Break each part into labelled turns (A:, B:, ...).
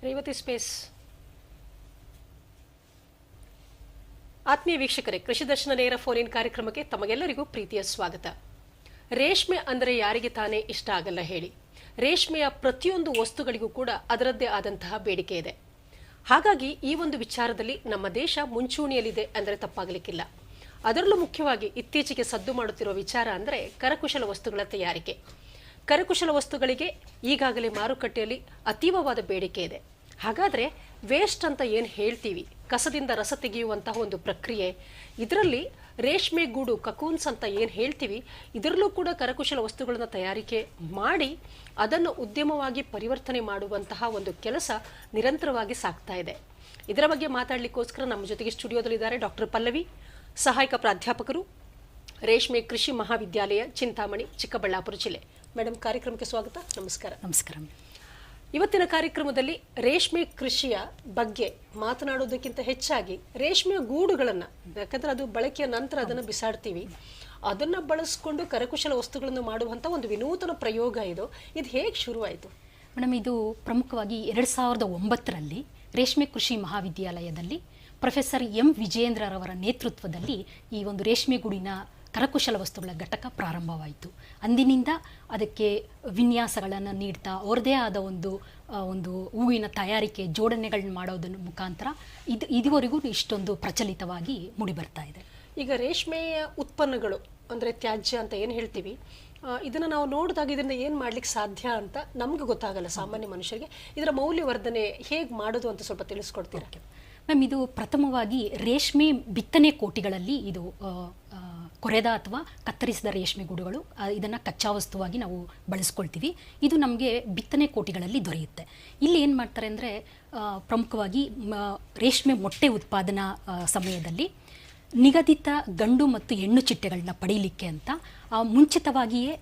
A: Play with space. ಆತ್ಮೀಯ ವೀಕ್ಷಕರೇ, ಕೃಷಿ ದರ್ಶನ ನೇರ ಫೋನ್ ಇನ್ ಕಾರ್ಯಕ್ರಮಕ್ಕೆ ತಮಗೆಲ್ಲರಿಗೂ ಪ್ರೀತಿಯ ಸ್ವಾಗತ. ರೇಷ್ಮೆ ಅಂದರೆ ಯಾರಿಗೆ ತಾನೇ ಇಷ್ಟ ಆಗಲ್ಲ ಹೇಳಿ. ರೇಷ್ಮೆಯ ಪ್ರತಿಯೊಂದು ವಸ್ತುಗಳಿಗೂ ಕೂಡ ಅದರದ್ದೇ ಆದಂತಹ ಬೇಡಿಕೆ ಇದೆ. ಹಾಗಾಗಿ ಈ ಒಂದು ವಿಚಾರದಲ್ಲಿ ನಮ್ಮ ದೇಶ ಮುಂಚೂಣಿಯಲ್ಲಿದೆ ಅಂದರೆ ತಪ್ಪಾಗಲಿಕ್ಕಿಲ್ಲ. ಅದರಲ್ಲೂ ಮುಖ್ಯವಾಗಿ ಇತ್ತೀಚೆಗೆ ಸದ್ದು ಮಾಡುತ್ತಿರುವ ವಿಚಾರ ಅಂದರೆ ಕರಕುಶಲ ವಸ್ತುಗಳ ತಯಾರಿಕೆ. ಕರಕುಶಲ ವಸ್ತುಗಳಿಗೆ ಈಗಾಗಲೇ ಮಾರುಕಟ್ಟೆಯಲ್ಲಿ ಅತೀವವಾದ ಬೇಡಿಕೆ ಇದೆ. ಹಾಗಾದ್ರೆ ವೇಸ್ಟ್ ಅಂತ ಏನು ಹೇಳ್ತೀವಿ? ಕಸದಿಂದ ರಸ ತೆಗೆಯುವಂತಹ ಒಂದು ಪ್ರಕ್ರಿಯೆ. ಇದರಲ್ಲಿ ರೇಷ್ಮೆ ಗೂಡು, ಕಕೂನ್ಸ್ ಅಂತ ಏನು ಹೇಳ್ತೀವಿ, ಇದರಲ್ಲೂ ಕೂಡ ಕರಕುಶಲ ವಸ್ತುಗಳನ್ನು ತಯಾರಿಕೆ ಮಾಡಿ ಅದನ್ನು ಉದ್ಯಮವಾಗಿ ಪರಿವರ್ತನೆ ಮಾಡುವಂತಹ ಒಂದು ಕೆಲಸ ನಿರಂತರವಾಗಿ ಸಾಗ್ತಾ ಇದೆ. ಇದರ ಬಗ್ಗೆ ಮಾತಾಡಲಿಕ್ಕೋಸ್ಕರ ನಮ್ಮ ಜೊತೆಗೆ ಸ್ಟುಡಿಯೋದಲ್ಲಿದ್ದಾರೆ ಡಾಕ್ಟರ್ ಪಲ್ಲವಿ, ಸಹಾಯಕ ಪ್ರಾಧ್ಯಾಪಕರು, ರೇಷ್ಮೆ ಕೃಷಿ ಮಹಾವಿದ್ಯಾಲಯ, ಚಿಂತಾಮಣಿ, ಚಿಕ್ಕಬಳ್ಳಾಪುರ ಜಿಲ್ಲೆ. ಮೇಡಮ್ ಕಾರ್ಯಕ್ರಮಕ್ಕೆ ಸ್ವಾಗತ. ನಮಸ್ಕಾರ.
B: ನಮಸ್ಕಾರ.
A: ಇವತ್ತಿನ ಕಾರ್ಯಕ್ರಮದಲ್ಲಿ ರೇಷ್ಮೆ ಕೃಷಿಯ ಬಗ್ಗೆ ಮಾತನಾಡೋದಕ್ಕಿಂತ ಹೆಚ್ಚಾಗಿ ರೇಷ್ಮೆ ಗೂಡುಗಳನ್ನ, ಯಾಕಂದ್ರೆ ಅದು ಬಳಕೆಯ ನಂತರ ಅದನ್ನು ಬಿಸಾಡ್ತೀವಿ. ಅದನ್ನ ಬಳಸ್ಕೊಂಡು ಕರಕುಶಲ ವಸ್ತುಗಳನ್ನು ಮಾಡುವಂತ ಒಂದು ವಿನೂತನ ಪ್ರಯೋಗ ಇದು. ಇದು ಹೇಗೆ ಶುರುವಾಯಿತು?
B: ಮೇಡಮ್, ಇದು ಪ್ರಮುಖವಾಗಿ ಎರಡು ಸಾವಿರದ ಒಂಬತ್ತರಲ್ಲಿ ರೇಷ್ಮೆ ಕೃಷಿ ಮಹಾವಿದ್ಯಾಲಯದಲ್ಲಿ ಪ್ರೊಫೆಸರ್ ಎಂ ವಿಜೇಂದ್ರರವರ ನೇತೃತ್ವದಲ್ಲಿ ಈ ಒಂದು ರೇಷ್ಮೆ ಗೂಡಿನ ಕರಕುಶಲ ವಸ್ತುಗಳ ಘಟಕ ಪ್ರಾರಂಭವಾಯಿತು. ಅಂದಿನಿಂದ ಅದಕ್ಕೆ ವಿನ್ಯಾಸಗಳನ್ನು ನೀಡ್ತಾ ಅವ್ರದ್ದೇ ಆದ ಒಂದು ಒಂದು ಹೂವಿನ ತಯಾರಿಕೆ ಜೋಡಣೆಗಳನ್ನ ಮಾಡೋದನ್ನ ಮುಖಾಂತರ ಇದು ಇದುವರೆಗೂ ಇಷ್ಟೊಂದು ಪ್ರಚಲಿತವಾಗಿ ಮೂಡಿಬರ್ತಾ ಇದೆ.
A: ಈಗ ರೇಷ್ಮೆಯ ಉತ್ಪನ್ನಗಳು ಅಂದರೆ ತ್ಯಾಜ್ಯ ಅಂತ ಏನು ಹೇಳ್ತೀವಿ ಇದನ್ನು ನಾವು ನೋಡಿದಾಗ ಇದರಿಂದ ಏನು ಮಾಡ್ಲಿಕ್ಕೆ ಸಾಧ್ಯ ಅಂತ ನಮ್ಗೆ ಗೊತ್ತಾಗಲ್ಲ ಸಾಮಾನ್ಯ ಮನುಷ್ಯರಿಗೆ. ಇದರ ಮೌಲ್ಯವರ್ಧನೆ ಹೇಗೆ ಮಾಡೋದು ಅಂತ ಸ್ವಲ್ಪ ತಿಳಿಸ್ಕೊಡ್ತೀರಾ?
B: ಮ್ಯಾಮ್ ಇದು ಪ್ರಥಮವಾಗಿ ರೇಷ್ಮೆ ಬಿತ್ತನೆ ಕೋಟಿಗಳಲ್ಲಿ ಇದು ಕೊರೆದ ಅಥವಾ ಕತ್ತರಿಸಿದ ರೇಷ್ಮೆ ಗೂಡುಗಳು ಇದನ್ನು ಕಚ್ಚಾ ವಸ್ತುವಾಗಿ ನಾವು ಬಳಸ್ಕೊಳ್ತೀವಿ. ಇದು ನಮಗೆ ಬಿತ್ತನೆ ಕೋಟಿಗಳಲ್ಲಿ ದೊರೆಯುತ್ತೆ. ಇಲ್ಲಿ ಏನು ಮಾಡ್ತಾರೆ ಅಂದರೆ ಪ್ರಮುಖವಾಗಿ ರೇಷ್ಮೆ ಮೊಟ್ಟೆ ಉತ್ಪಾದನಾ ಸಮಯದಲ್ಲಿ ನಿಗದಿತ ಗಂಡು ಮತ್ತು ಹೆಣ್ಣು ಚಿಟ್ಟೆಗಳನ್ನ ಪಡೀಲಿಕ್ಕೆ ಅಂತ ಮುಂಚಿತವಾಗಿಯೇ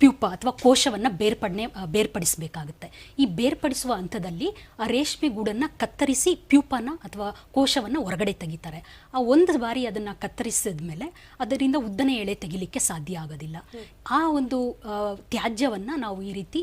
B: ಪ್ಯೂಪ ಅಥವಾ ಕೋಶವನ್ನು ಬೇರ್ಪಡನೆ ಬೇರ್ಪಡಿಸಬೇಕಾಗುತ್ತೆ. ಈ ಬೇರ್ಪಡಿಸುವ ಹಂತದಲ್ಲಿ ಆ ರೇಷ್ಮೆ ಗೂಡನ್ನು ಕತ್ತರಿಸಿ ಪ್ಯೂಪನ ಅಥವಾ ಕೋಶವನ್ನು ಹೊರಗಡೆ ತೆಗಿತಾರೆ. ಆ ಒಂದು ಬಾರಿ ಅದನ್ನು ಕತ್ತರಿಸಿದ ಮೇಲೆ ಅದರಿಂದ ಉದ್ದನೆ ಎಳೆ ತೆಗಿಲಿಕ್ಕೆ ಸಾಧ್ಯ ಆಗೋದಿಲ್ಲ. ಆ ಒಂದು ತ್ಯಾಜ್ಯವನ್ನು ನಾವು ಈ ರೀತಿ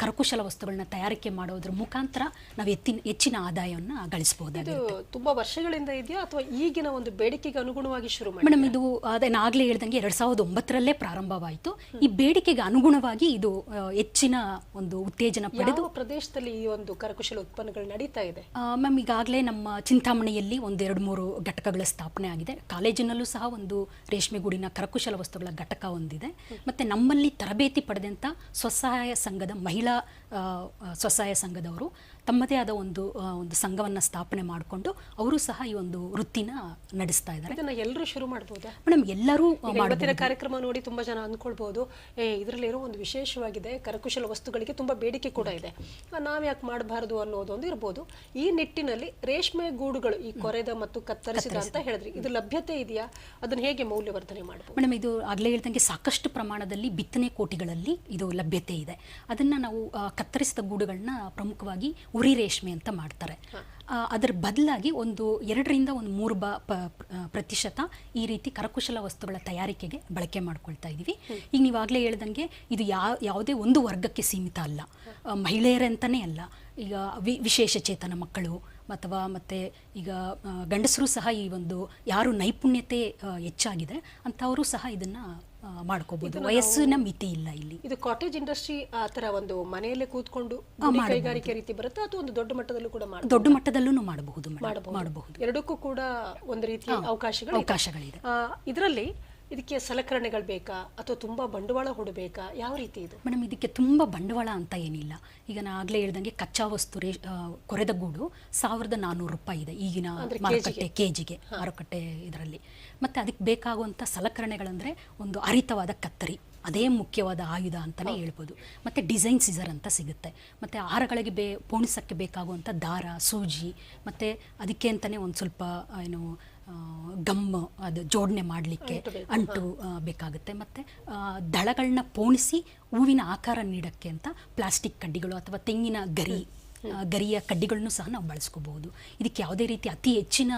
B: ಕರಕುಶಲ ವಸ್ತುಗಳನ್ನ ತಯಾರಿಕೆ ಮಾಡೋದ್ರ ಮುಖಾಂತರ ನಾವು ಎತ್ತಿನ ಹೆಚ್ಚಿನ ಆದಾಯವನ್ನು ಗಳಿಸಬಹುದು
A: ಇದು ತುಂಬಾ ವರ್ಷಗಳಿಂದ ಇದೆಯಾ ಅಥವಾ ಈಗಿನ ಒಂದು ಬೇಡಿಕೆಗೆ ಅನುಗುಣವಾಗಿ ಶುರು ಮಾಡಿ
B: ಮೇಡಮ್ ಇದು ಅದೇ ಆಗ್ಲೇ ಹೇಳ್ದಂಗೆ ಎರಡ್ ಸಾವಿರದ ಒಂಬತ್ತರಲ್ಲೇ ಪ್ರಾರಂಭವಾಯಿತು. ಈ ಬೇಡಿಕೆಗೆ ಅನುಗುಣವಾಗಿ ಇದು ಹೆಚ್ಚಿನ ಒಂದು ಉತ್ತೇಜನ ಪಡೆದು
A: ಪ್ರದೇಶದಲ್ಲಿ ಈ ಒಂದು ಕರಕುಶಲ ಉತ್ಪನ್ನಗಳು ನಡೀತಾ ಇದೆ?
B: ಮ್ಯಾಮ್ ಈಗಾಗಲೇ ನಮ್ಮ ಚಿಂತಾಮಣಿಯಲ್ಲಿ ಒಂದೆರಡು ಮೂರು ಘಟಕಗಳ ಸ್ಥಾಪನೆ ಆಗಿದೆ. ಕಾಲೇಜಿನಲ್ಲೂ ಸಹ ಒಂದು ರೇಷ್ಮೆ ಗೂಡಿನ ಕರಕುಶಲ ವಸ್ತುಗಳ ಘಟಕ ಹೊಂದಿದೆ ಮತ್ತೆ ನಮ್ಮಲ್ಲಿ ತರಬೇತಿ ಪಡೆದಂತ ಸ್ವಸಹಾಯ ಸಂಘದ महिला ಸ್ವಸಹಾಯ ಸಂಘದವರು ತಮ್ಮದೇ ಆದ ಒಂದು ಒಂದು ಸಂಘವನ್ನು ಸ್ಥಾಪನೆ ಮಾಡಿಕೊಂಡು ಅವರು ಸಹ ಈ ಒಂದು ವೃತ್ತಿನ ನಡೆಸ್ತಾ ಇದ್ದಾರೆ.
A: ಇದನ್ನ ಎಲ್ಲರೂ ಶುರು ಮಾಡ್ಬೋದು?
B: ಮೇಡಮ್ ಎಲ್ಲರೂ
A: ಇವತ್ತಿನ ಕಾರ್ಯಕ್ರಮ ನೋಡಿ ತುಂಬಾ ಜನ ಅಂದ್ಕೊಳ್ಬಹುದು ಏ ಇದರಲ್ಲಿರೋ ಒಂದು ವಿಶೇಷವಾಗಿದೆ ಕರಕುಶಲ ವಸ್ತುಗಳಿಗೆ ತುಂಬಾ ಬೇಡಿಕೆ ಕೂಡ ಇದೆ. ನಾವು ಯಾಕೆ ಮಾಡಬಾರದು ಅನ್ನೋದು ಒಂದು ಇರ್ಬೋದು. ಈ ನಿಟ್ಟಿನಲ್ಲಿ ರೇಷ್ಮೆ ಗೂಡುಗಳು ಈ ಕೊರೆದ ಮತ್ತು ಕತ್ತರಿಸಿದ ಅಂತ ಹೇಳಿದ್ರಿ. ಇದು ಲಭ್ಯತೆ ಇದೆಯಾ? ಅದನ್ನ ಹೇಗೆ ಮೌಲ್ಯವರ್ಧನೆ ಮಾಡಬಹುದು
B: ಮೇಡಮ್ ಇದು ಆಗ್ಲೇ ಹೇಳ್ದಂಗೆ ಸಾಕಷ್ಟು ಪ್ರಮಾಣದಲ್ಲಿ ಬಿತ್ತನೆ ಕೋಟಿಗಳಲ್ಲಿ ಇದು ಲಭ್ಯತೆ ಇದೆ. ಅದನ್ನ ನಾವು ಕತ್ತರಿಸಿದ ಗೂಡುಗಳನ್ನ ಪ್ರಮುಖವಾಗಿ ಉರಿ ರೇಷ್ಮೆ ಅಂತ ಮಾಡ್ತಾರೆ. ಅದರ ಬದಲಾಗಿ ಒಂದು ಎರಡರಿಂದ ಒಂದು ಮೂರು ಬ ಪ್ರತಿಶತ ಈ ರೀತಿ ಕರಕುಶಲ ವಸ್ತುಗಳ ತಯಾರಿಕೆಗೆ ಬಳಕೆ ಮಾಡ್ಕೊಳ್ತಾ ಇದ್ದೀವಿ ಈಗ ನೀವಾಗಲೇ ಹೇಳ್ದಂಗೆ ಇದು ಯಾವ ಯಾವುದೇ ಒಂದು ವರ್ಗಕ್ಕೆ ಸೀಮಿತ ಅಲ್ಲ. ಮಹಿಳೆಯರೇ ಮಹಿಳೆಯರಂತನೇ ಅಲ್ಲ. ಈಗ ವಿ ವಿಶೇಷ ಚೇತನ ಮಕ್ಕಳು ಅಥವಾ ಮತ್ತೆ ಈಗ ಗಂಡಸರು ಸಹ ಈ ಒಂದು ಯಾರು ನೈಪುಣ್ಯತೆ ಹೆಚ್ಚಾಗಿದೆ ಅಂಥವರು ಸಹ ಇದನ್ನ ಮಾಡ್ಕೋಬಹುದು ವಯಸ್ಸಿನ ಮಿತಿ ಇಲ್ಲ ಇಲ್ಲಿ.
A: ಇದು ಕಾಟೇಜ್ ಇಂಡಸ್ಟ್ರಿ ಆ ತರ ಒಂದು ಮನೆಯಲ್ಲೇ ಕೂತ್ಕೊಂಡು ಕೈಗಾರಿಕೆ ರೀತಿ ಬರುತ್ತೆ ಅಥವಾ ಒಂದು ದೊಡ್ಡ ಮಟ್ಟದಲ್ಲೂ ಕೂಡ
B: ದೊಡ್ಡ ಮಟ್ಟದಲ್ಲೂ ಮಾಡಬಹುದು ಮಾಡಬಹುದು.
A: ಎರಡಕ್ಕೂ ಕೂಡ ಒಂದು ರೀತಿಯ ಅವಕಾಶಗಳು
B: ಅವಕಾಶಗಳಿದೆ.
A: ಇದರಲ್ಲಿ ಇದಕ್ಕೆ ಸಲಕರಣೆಗಳು ಬೇಕಾ? ಅಥವಾ ತುಂಬ ಬಂಡವಾಳ ಹೂಡಬೇಕಾ ಯಾವ ರೀತಿ ಇದು?
B: ಮೇಡಮ್ ಇದಕ್ಕೆ ತುಂಬ ಬಂಡವಾಳ ಅಂತ ಏನಿಲ್ಲ. ಈಗ ನಾನು ಆಗಲೇ ಹೇಳ್ದಂಗೆ ಕಚ್ಚಾ ವಸ್ತು ರೇ ಕೊರೆದ ಗೂಡು ಸಾವಿರದ ನಾನ್ನೂರು ರೂಪಾಯಿ ಇದೆ ಈಗಿನ ಮಾರುಕಟ್ಟೆ ಕೆ ಜಿಗೆ ಮಾರುಕಟ್ಟೆ ಇದರಲ್ಲಿ. ಮತ್ತು ಅದಕ್ಕೆ ಬೇಕಾಗುವಂಥ ಸಲಕರಣೆಗಳಂದರೆ ಒಂದು ಅರಿತವಾದ ಕತ್ತರಿ. ಅದೇ ಮುಖ್ಯವಾದ ಆಯುಧ ಅಂತಲೇ ಹೇಳ್ಬೋದು. ಮತ್ತು ಡಿಸೈನ್ ಸೀಸರ್ ಅಂತ ಸಿಗುತ್ತೆ. ಮತ್ತು ಆಹಾರಗಳಿಗೆ ಬೇ ಪೋಣಿಸೋಕ್ಕೆ ಬೇಕಾಗುವಂಥ ದಾರ ಸೂಜಿ ಮತ್ತು ಅದಕ್ಕೆ ಅಂತಲೇ ಒಂದು ಸ್ವಲ್ಪ ಏನು ಗಮ್ ಅದು ಜೋಡಣೆ ಮಾಡಲಿಕ್ಕೆ
A: ಅಂಟು
B: ಬೇಕಾಗುತ್ತೆ. ಮತ್ತು ದಳಗಳನ್ನ ಪೋಣಿಸಿ ಹೂವಿನ ಆಕಾರ ನೀಡೋಕ್ಕೆ ಅಂತ ಪ್ಲಾಸ್ಟಿಕ್ ಕಡ್ಡಿಗಳು ಅಥವಾ ತೆಂಗಿನ ಗರಿ ಗರಿಯ ಕಡ್ಡಿಗಳನ್ನು ಸಹ ನಾವು ಬಳಸ್ಕೋಬಹುದು ಇದಕ್ಕೆ ಯಾವುದೇ ರೀತಿ ಅತಿ ಹೆಚ್ಚಿನ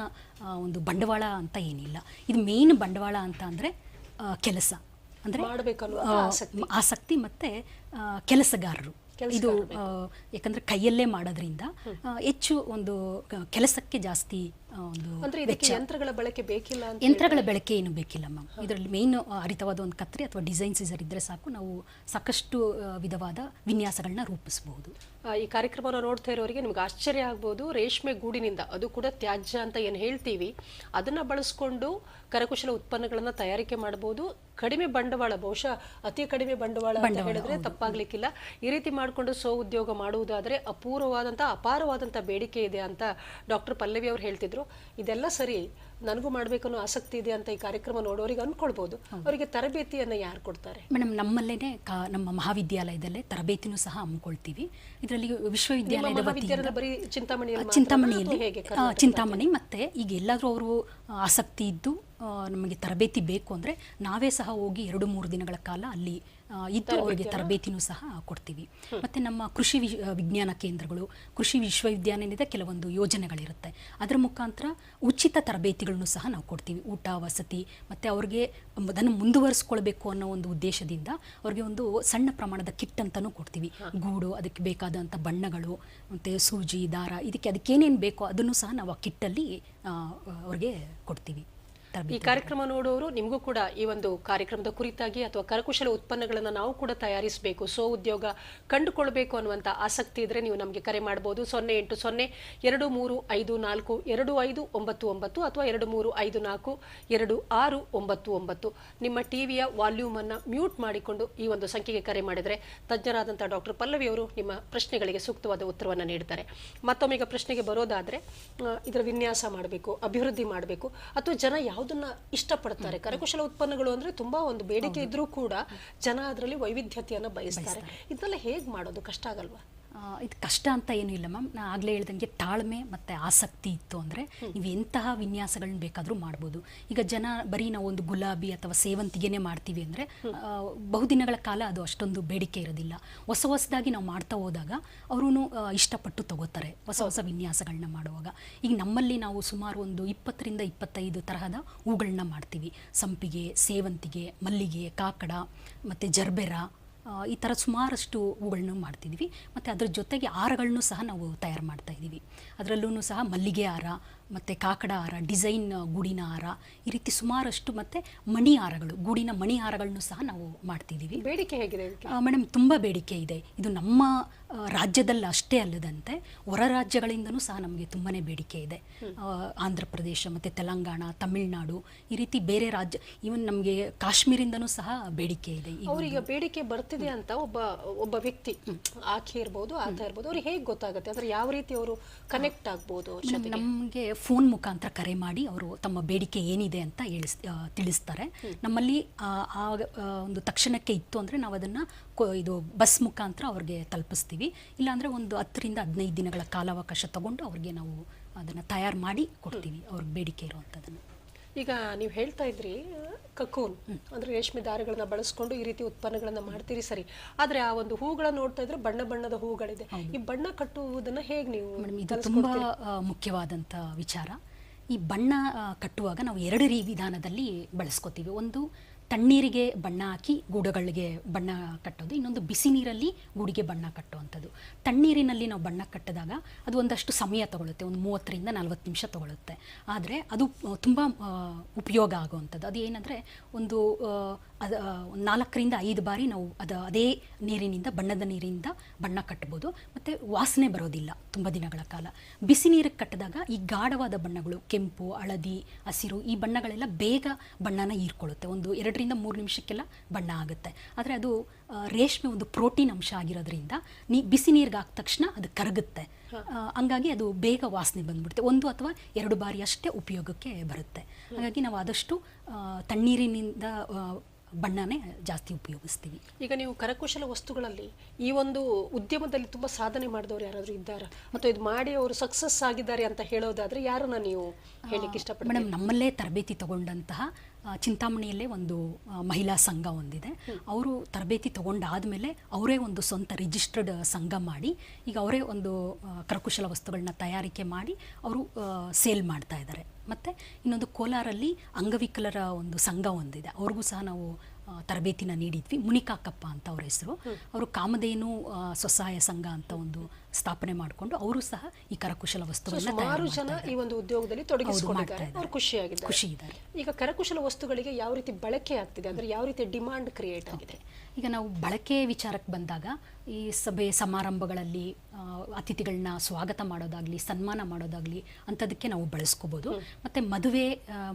B: ಒಂದು ಬಂಡವಾಳ ಅಂತ ಏನಿಲ್ಲ. ಇದು ಮೇನ್ ಬಂಡವಾಳ ಅಂತ ಅಂದರೆ ಕೆಲಸ. ಅಂದರೆ
A: ಆಸಕ್ತಿ.
B: ಮತ್ತು ಕೆಲಸಗಾರರು. ಇದು ಯಾಕಂದ್ರೆ ಕೈಯಲ್ಲೇ ಮಾಡೋದ್ರಿಂದ ಹೆಚ್ಚು ಒಂದು ಕೆಲಸಕ್ಕೆ ಜಾಸ್ತಿ ಒಂದು
A: ಅಂದ್ರೆ ಇದಕ್ಕೆ ಯಂತ್ರಗಳ ಬಳಕೆ ಬೇಕಿಲ್ಲ ಅಂತ
B: ಯಂತ್ರಗಳ ಬಳಕೆ ಏನು ಬೇಕಿಲ್ಲ ಮ್ಯಾಮ್ ಇದರಲ್ಲಿ ಮೇನ್ ಹರಿತವಾದ ಒಂದು ಕತ್ರಿ ಅಥವಾ ಡಿಸೈನ್ ಸೀಸರ್ ಇದ್ದರೆ ಸಾಕು. ನಾವು ಸಾಕಷ್ಟು ವಿಧವಾದ ವಿನ್ಯಾಸಗಳನ್ನ ರೂಪಿಸಬಹುದು
A: ಈ ಕಾರ್ಯಕ್ರಮವನ್ನು ನೋಡ್ತಾ ಇರೋರಿಗೆ ನಿಮ್ಗೆ ಆಶ್ಚರ್ಯ ಆಗ್ಬೋದು. ರೇಷ್ಮೆ ಗೂಡಿನಿಂದ ಅದು ಕೂಡ ತ್ಯಾಜ್ಯ ಅಂತ ಏನು ಹೇಳ್ತೀವಿ ಅದನ್ನ ಬಳಸ್ಕೊಂಡು ಕರಕುಶಲ ಉತ್ಪನ್ನಗಳನ್ನ ತಯಾರಿಕೆ ಮಾಡಬಹುದು ಕಡಿಮೆ ಬಂಡವಾಳ ಬಹುಶಃ ಅತಿ ಕಡಿಮೆ ಬಂಡವಾಳ ಅಂತ ಹೇಳಿದ್ರೆ ತಪ್ಪಾಗ್ಲಿಕ್ಕಿಲ್ಲ. ಈ ರೀತಿ ಮಾಡಿಕೊಂಡು ಸ್ವ ಉದ್ಯೋಗ ಮಾಡುವುದಾದ್ರೆ ಅಪೂರ್ವವಾದಂಥ ಅಪಾರವಾದಂಥ ಬೇಡಿಕೆ ಇದೆ ಅಂತ ಡಾಕ್ಟರ್ ಪಲ್ಲವಿ ಅವರು ಹೇಳ್ತಿದ್ರು. ಇದೆಲ್ಲ ಸರಿ ನನಗೂ ಮಾಡ್ಬೇಕನ್ನೋ ಆಸಕ್ತಿ ಇದೆ ಅಂತ ಈ ಕಾರ್ಯಕ್ರಮ ನೋಡೋರಿಗೆ ಅನ್ಕೊಳ್ಬಹುದು ಅವರಿಗೆ ತರಬೇತಿಯನ್ನು ಯಾರು ಕೊಡ್ತಾರೆ?
B: ಮೇಡಮ್ ನಮ್ಮಲ್ಲೇ ಕಾ ನಮ್ಮ ಮಹಾವಿದ್ಯಾಲಯದಲ್ಲೇ ತರಬೇತಿನೂ ಸಹ ಹಮ್ಮಿಕೊಳ್ತೀವಿ. ಇದರಲ್ಲಿ ವಿಶ್ವವಿದ್ಯಾಲಯದ ವತಿಯಿಂದ
A: ಬರೀ ಚಿಂತಾಮಣಿಯಲ್ಲಿ
B: ಚಿಂತಾಮಣಿ ಮತ್ತೆ ಈಗ ಎಲ್ಲಾದರೂ ಅವರು ಆಸಕ್ತಿ ಇದ್ದು ನಮಗೆ ತರಬೇತಿ ಬೇಕು ಅಂದರೆ ನಾವೇ ಸಹ ಹೋಗಿ ಎರಡು ಮೂರು ದಿನಗಳ ಕಾಲ ಅಲ್ಲಿ ಇದ್ದು ಅವರಿಗೆ ತರಬೇತಿನೂ? ಸಹ ಕೊಡ್ತೀವಿ. ಮತ್ತು ನಮ್ಮ ಕೃಷಿ ವಿ ವಿಜ್ಞಾನ ಕೇಂದ್ರಗಳು ಕೃಷಿ ವಿಶ್ವವಿದ್ಯಾನಿಲಯದ ಕೆಲವೊಂದು ಯೋಜನೆಗಳಿರುತ್ತೆ. ಅದರ ಮುಖಾಂತರ ಉಚಿತ ತರಬೇತಿಗಳನ್ನು ಸಹ ನಾವು ಕೊಡ್ತೀವಿ. ಊಟ ವಸತಿ ಮತ್ತು ಅವ್ರಿಗೆ ಅದನ್ನು ಮುಂದುವರಿಸ್ಕೊಳ್ಬೇಕು ಅನ್ನೋ ಒಂದು ಉದ್ದೇಶದಿಂದ ಅವ್ರಿಗೆ ಒಂದು ಸಣ್ಣ ಪ್ರಮಾಣದ ಕಿಟ್ ಅಂತಲೂ ಕೊಡ್ತೀವಿ. ಗೂಡು ಅದಕ್ಕೆ ಬೇಕಾದಂಥ ಬಣ್ಣಗಳು ಮತ್ತು ಸೂಜಿ ದಾರ ಇದಕ್ಕೆ ಅದಕ್ಕೇನೇನು ಬೇಕೋ ಅದನ್ನು ಸಹ ನಾವು ಆ ಕಿಟ್ಟಲ್ಲಿ ಅವ್ರಿಗೆ ಕೊಡ್ತೀವಿ.
A: ಈ ಕಾರ್ಯಕ್ರಮ ನೋಡುವವರು ನಿಮಗೂ ಕೂಡ ಈ ಒಂದು ಕಾರ್ಯಕ್ರಮದ ಕುರಿತಾಗಿ ಅಥವಾ ಕರಕುಶಲ ಉತ್ಪನ್ನಗಳನ್ನು ನಾವು ಕೂಡ ತಯಾರಿಸಬೇಕು. ಸ್ವ ಉದ್ಯೋಗ ಕಂಡುಕೊಳ್ಬೇಕು ಅನ್ನುವಂಥ ಆಸಕ್ತಿ ಇದ್ರೆ ನೀವು ನಮಗೆ ಕರೆ ಮಾಡಬಹುದು ಸೊನ್ನೆ ಎಂಟು ಸೊನ್ನೆ ಎರಡು ಮೂರು ಐದು ನಾಲ್ಕು ಎರಡು ಐದು ಒಂಬತ್ತು ಒಂಬತ್ತು ಅಥವಾ ಎರಡು ಮೂರು ಐದು ನಾಲ್ಕು ಎರಡು ಆರು ಒಂಬತ್ತು ಒಂಬತ್ತು. ನಿಮ್ಮ ಟಿವಿಯ ವಾಲ್ಯೂಮ್ ಅನ್ನು ಮ್ಯೂಟ್ ಮಾಡಿಕೊಂಡು ಈ ಒಂದು ಸಂಖ್ಯೆಗೆ ಕರೆ ಮಾಡಿದರೆ ತಜ್ಞರಾದಂಥ ಡಾಕ್ಟರ್ ಪಲ್ಲವಿ ಅವರು ನಿಮ್ಮ ಪ್ರಶ್ನೆಗಳಿಗೆ ಸೂಕ್ತವಾದ ಉತ್ತರವನ್ನು ನೀಡ್ತಾರೆ. ಮತ್ತೊಮ್ಮೆ ಈಗ ಪ್ರಶ್ನೆಗೆ ಬರೋದಾದರೆ ಇದರ ವಿನ್ಯಾಸ ಮಾಡಬೇಕು ಅಭಿವೃದ್ಧಿ ಮಾಡಬೇಕು. ಅಥವಾ ಜನ ಯಾವುದನ್ನ ಇಷ್ಟಪಡ್ತಾರೆ. ಕರಕುಶಲ ಉತ್ಪನ್ನಗಳು ಅಂದ್ರೆ ತುಂಬಾ ಒಂದು ಬೇಡಿಕೆ ಇದ್ರೂ ಕೂಡ ಜನ ಅದರಲ್ಲಿ ವೈವಿಧ್ಯತೆಯನ್ನ ಬಯಸ್ತಾರೆ. ಇದನ್ನೆಲ್ಲ ಹೇಗ್ ಮಾಡೋದು? ಕಷ್ಟ ಆಗಲ್ವಾ?
B: ಇದು ಕಷ್ಟ ಅಂತ ಏನೂ ಇಲ್ಲ ಮ್ಯಾಮ್. ನಾನು ಆಗಲೇ ಹೇಳ್ದಂಗೆ ತಾಳ್ಮೆ ಮತ್ತು ಆಸಕ್ತಿ ಇತ್ತು ಅಂದರೆ ನೀವು ಎಂತಹ ವಿನ್ಯಾಸಗಳನ್ನ ಬೇಕಾದರೂ ಮಾಡ್ಬೋದು. ಈಗ ಜನ ಬರೀ ನಾವು ಒಂದು ಗುಲಾಬಿ ಅಥವಾ ಸೇವಂತಿಗೆನೇ ಮಾಡ್ತೀವಿ ಅಂದರೆ ಬಹುದಿನಗಳ ಕಾಲ ಅದು ಅಷ್ಟೊಂದು ಬೇಡಿಕೆ ಇರೋದಿಲ್ಲ. ಹೊಸ ಹೊಸದಾಗಿ ನಾವು ಮಾಡ್ತಾ ಹೋದಾಗ ಅವರೂ ಇಷ್ಟಪಟ್ಟು ತಗೋತಾರೆ ಹೊಸ ಹೊಸ ವಿನ್ಯಾಸಗಳನ್ನ ಮಾಡುವಾಗ. ಈಗ ನಮ್ಮಲ್ಲಿ ನಾವು ಸುಮಾರು ಒಂದು ಇಪ್ಪತ್ತರಿಂದ ಇಪ್ಪತ್ತೈದು ತರಹದ ಹೂಗಳನ್ನ ಮಾಡ್ತೀವಿ. ಸಂಪಿಗೆ ಸೇವಂತಿಗೆ ಮಲ್ಲಿಗೆ ಕಾಕಡ ಮತ್ತು ಜರ್ಬೆರ ಈ ಥರ ಸುಮಾರಷ್ಟು ಹೂಗಳನ್ನ ಮಾಡ್ತಿದ್ವಿ. ಮತ್ತು ಅದ್ರ ಜೊತೆಗೆ ಹಾರಗಳನ್ನು ಸಹ ನಾವು ತಯಾರು ಮಾಡ್ತಾ ಇದ್ದೀವಿ ಅದರಲ್ಲೂ ಸಹ ಮಲ್ಲಿಗೆ ಹಾರ ಮತ್ತು ಕಾಕಡ ಹಾರ ಡಿಸೈನ್ ಗೂಡಿನ ಹಾರ ಈ ರೀತಿ ಸುಮಾರಷ್ಟು ಮತ್ತು ಮಣಿ ಹಾರಗಳು ಗೂಡಿನ ಮಣಿ ಹಾರಗಳನ್ನು ಸಹ ನಾವು ಮಾಡ್ತಿದ್ದೀವಿ.
A: ಬೇಡಿಕೆ ಹೇಗಿದೆ
B: ಮೇಡಮ್ ತುಂಬ ಬೇಡಿಕೆ ಇದೆ. ಇದು ನಮ್ಮ ರಾಜ್ಯದಲ್ಲಿ ಅಷ್ಟೇ ಅಲ್ಲದಂತೆ ಹೊರ ರಾಜ್ಯಗಳಿಂದನೂ ಸಹ ನಮಗೆ ತುಂಬಾ ಬೇಡಿಕೆ ಇದೆ. ಆಂಧ್ರ ಪ್ರದೇಶ ಮತ್ತು ತೆಲಂಗಾಣ ತಮಿಳುನಾಡು ಈ ರೀತಿ ಬೇರೆ ರಾಜ್ಯ ಈವನ್ ನಮಗೆ ಕಾಶ್ಮೀರಿಂದನೂ ಸಹ ಬೇಡಿಕೆ ಇದೆ.
A: ಅವರಿಗೆ ಬೇಡಿಕೆ ಬರ್ತಿದೆ ಅಂತ ಒಬ್ಬ ಒಬ್ಬ ವ್ಯಕ್ತಿ ಆಕೆ ಇರ್ಬೋದು ಆತ ಇರ್ಬೋದು ಅವ್ರಿಗೆ ಹೇಗೆ ಗೊತ್ತಾಗುತ್ತೆ? ಅಂದರೆ ಯಾವ ರೀತಿ ಅವರು ಕನೆಕ್ಟ್ ಆಗ್ಬೋದು
B: ನಮಗೆ ಫೋನ್ ಮುಖಾಂತರ ಕರೆ ಮಾಡಿ ಅವರು ತಮ್ಮ ಬೇಡಿಕೆ ಏನಿದೆ ಅಂತ ಹೇಳಿಸ್ ತಿಳಿಸ್ತಾರೆ. ನಮ್ಮಲ್ಲಿ ಆ ಒಂದು ತಕ್ಷಣಕ್ಕೆ ಇತ್ತು ಅಂದರೆ ನಾವು ಅದನ್ನು ಇದು ಬಸ್ ಮುಖಾಂತರ ಅವ್ರಿಗೆ ತಲುಪಿಸ್ತೀವಿ. ಇಲ್ಲಾಂದರೆ ಒಂದು ಹತ್ತರಿಂದ ಹದಿನೈದು ದಿನಗಳ ಕಾಲಾವಕಾಶ ತಗೊಂಡು ಅವ್ರಿಗೆ ನಾವು ಅದನ್ನು ತಯಾರು ಮಾಡಿ ಕೊಡ್ತೀವಿ. ಅವ್ರಿಗೆ ಬೇಡಿಕೆ ಇರುವಂಥದ್ದನ್ನು
A: ಈಗ ನೀವು ಹೇಳ್ತಾ ಇದ್ರಿ ಕಕೂನ್ ಅಂದ್ರೆ ರೇಷ್ಮೆ ದಾರಗಳನ್ನ ಬಳಸ್ಕೊಂಡು ಈ ರೀತಿ ಉತ್ಪನ್ನಗಳನ್ನ ಮಾಡ್ತೀರಿ ಸರಿ. ಆದ್ರೆ ಆ ಒಂದು ಹೂಗಳನ್ನ ನೋಡ್ತಾ ಇದ್ರೆ ಬಣ್ಣ ಬಣ್ಣದ ಹೂಗಳಿದೆ. ಈ ಬಣ್ಣ ಕಟ್ಟುವುದನ್ನ ಹೇಗ್ ನೀವು
B: ಇದು ತುಂಬಾ ಮುಖ್ಯವಾದಂತ ವಿಚಾರ. ಈ ಬಣ್ಣ ಕಟ್ಟುವಾಗ ನಾವು ಎರಡು ರೀ ವಿಧಾನದಲ್ಲಿ ಬಳಸ್ಕೋತೀವಿ. ಒಂದು ತಣ್ಣೀರಿಗೆ ಬಣ್ಣ ಹಾಕಿ ಗೂಡುಗಳಿಗೆ ಬಣ್ಣ ಕಟ್ಟೋದು. ಇನ್ನೊಂದು ಬಿಸಿ ನೀರಲ್ಲಿ ಗೂಡಿಗೆ ಬಣ್ಣ ಕಟ್ಟುವಂಥದ್ದು. ತಣ್ಣೀರಿನಲ್ಲಿ ನಾವು ಬಣ್ಣ ಕಟ್ಟಿದಾಗ ಅದು ಒಂದಷ್ಟು ಸಮಯ ತಗೊಳುತ್ತೆ. ಒಂದು ಮೂವತ್ತರಿಂದ ನಲ್ವತ್ತು ನಿಮಿಷ ತಗೊಳುತ್ತೆ. ಆದರೆ ಅದು ತುಂಬ ಉಪಯೋಗ ಆಗುವಂಥದ್ದು. ಅದು ಏನಂದರೆ ಒಂದು ಅದು ನಾಲ್ಕರಿಂದ ಐದು ಬಾರಿ ನಾವು ಅದು ಅದೇ ನೀರಿನಿಂದ ಬಣ್ಣದ ನೀರಿನಿಂದ ಬಣ್ಣ ಕಟ್ಬೋದು. ಮತ್ತು ವಾಸನೆ ಬರೋದಿಲ್ಲ ತುಂಬ ದಿನಗಳ ಕಾಲ. ಬಿಸಿ ನೀರಿಗೆ ಕಟ್ಟಿದಾಗ ಈ ಗಾಢವಾದ ಬಣ್ಣಗಳು ಕೆಂಪು ಹಳದಿ ಹಸಿರು ಈ ಬಣ್ಣಗಳೆಲ್ಲ ಬೇಗ ಬಣ್ಣನ ಹೀರ್ಕೊಳ್ಳುತ್ತೆ. ಒಂದು ಎರಡರಿಂದ ಮೂರು ನಿಮಿಷಕ್ಕೆಲ್ಲ ಬಣ್ಣ ಆಗುತ್ತೆ. ಆದರೆ ಅದು ರೇಷ್ಮೆ ಒಂದು ಪ್ರೋಟೀನ್ ಅಂಶ ಆಗಿರೋದ್ರಿಂದ ನೀ ಬಿಸಿ ನೀರಿಗೆ ಹಾಕಿದ ತಕ್ಷಣ ಅದು ಕರಗುತ್ತೆ. ಹಂಗಾಗಿ ಅದು ಬೇಗ ವಾಸನೆ ಬಂದ್ಬಿಡುತ್ತೆ. ಒಂದು ಅಥವಾ ಎರಡು ಬಾರಿ ಅಷ್ಟೇ ಉಪಯೋಗಕ್ಕೆ ಬರುತ್ತೆ. ಹಾಗಾಗಿ ನಾವು ಆದಷ್ಟು ತಣ್ಣೀರಿನಿಂದ ಬಣ್ಣನೇ ಜಾಸ್ತಿ ಉಪಯೋಗಿಸ್ತೀವಿ.
A: ಈಗ ನೀವು ಕರಕುಶಲ ವಸ್ತುಗಳಲ್ಲಿ ಈ ಒಂದು ಉದ್ಯಮದಲ್ಲಿ ತುಂಬಾ ಸಾಧನೆ ಮಾಡಿದವರು ಯಾರಾದರೂ ಇದ್ದಾರಾ? ಮತ್ತು ಇದು ಮಾಡಿ ಅವರು ಸಕ್ಸಸ್ ಆಗಿದ್ದಾರೆ ಅಂತ ಹೇಳೋದಾದ್ರೆ ಯಾರನ್ನ ನೀವು ಹೇಳಿಕ್ಕೆ ಇಷ್ಟಪಡ್ತೀವಿ
B: ಮೇಡಮ್ ನಮ್ಮಲ್ಲೇ ತರಬೇತಿ ತಗೊಂಡಂತಹ ಚಿಂತಾಮಣಿಯಲ್ಲೇ ಒಂದು ಮಹಿಳಾ ಸಂಘ ಒಂದಿದೆ. ಅವರು ತರಬೇತಿ ತಗೊಂಡಾದ್ಮೇಲೆ ಅವರೇ ಒಂದು ಸ್ವಂತ ರಿಜಿಸ್ಟರ್ಡ್ ಸಂಘ ಮಾಡಿ ಈಗ ಅವರೇ ಒಂದು ಕರಕುಶಲ ವಸ್ತುಗಳನ್ನ ತಯಾರಿಕೆ ಮಾಡಿ ಅವರು ಸೇಲ್ ಮಾಡ್ತಾ ಇದ್ದಾರೆ. ಮತ್ತು ಇನ್ನೊಂದು ಕೋಲಾರಲ್ಲಿ ಅಂಗವಿಕಲರ ಒಂದು ಸಂಘ ಒಂದಿದೆ. ಅವ್ರಿಗೂ ಸಹ ನಾವು ತರಬೇತಿನ ನೀಡಿದ್ವಿ. ಮುನಿಕಾಕಪ್ಪ ಅಂತ ಅವ್ರ ಹೆಸರು. ಅವರು ಕಾಮಧೇನು ಸ್ವಸಹಾಯ ಸಂಘ ಅಂತ ಒಂದು ಸ್ಥಾಪನೆ ಮಾಡಿಕೊಂಡು ಅವರು ಸಹ ಈ ಕರಕುಶಲ ವಸ್ತುಗಳನ್ನು
A: ಸುಮಾರು ಜನ ಈ ಒಂದು ಉದ್ಯೋಗದಲ್ಲಿ ತೊಡಗಿಸಿಕೊಂಡಿದ್ದಾರೆ. ಅವ್ರು ಖುಷಿಯಾಗಿದ್ದಾರೆ.
B: ಖುಷಿ ಇದ್ದಾರೆ
A: ಈಗ ಕರಕುಶಲ ವಸ್ತುಗಳಿಗೆ ಯಾವ ರೀತಿ ಬಳಕೆ ಆಗ್ತಿದೆ? ಅಂದರೆ ಯಾವ ರೀತಿ ಡಿಮಾಂಡ್ ಕ್ರಿಯೇಟ್ ಆಗಿದೆ?
B: ಈಗ ನಾವು ಬಳಕೆ ವಿಚಾರಕ್ಕೆ ಬಂದಾಗ ಈ ಸಭೆ ಸಮಾರಂಭಗಳಲ್ಲಿ ಅತಿಥಿಗಳನ್ನ ಸ್ವಾಗತ ಮಾಡೋದಾಗ್ಲಿ ಸನ್ಮಾನ ಮಾಡೋದಾಗ್ಲಿ ಅಂಥದಕ್ಕೆ ನಾವು ಬಳಸ್ಕೋಬೋದು. ಮತ್ತು ಮದುವೆ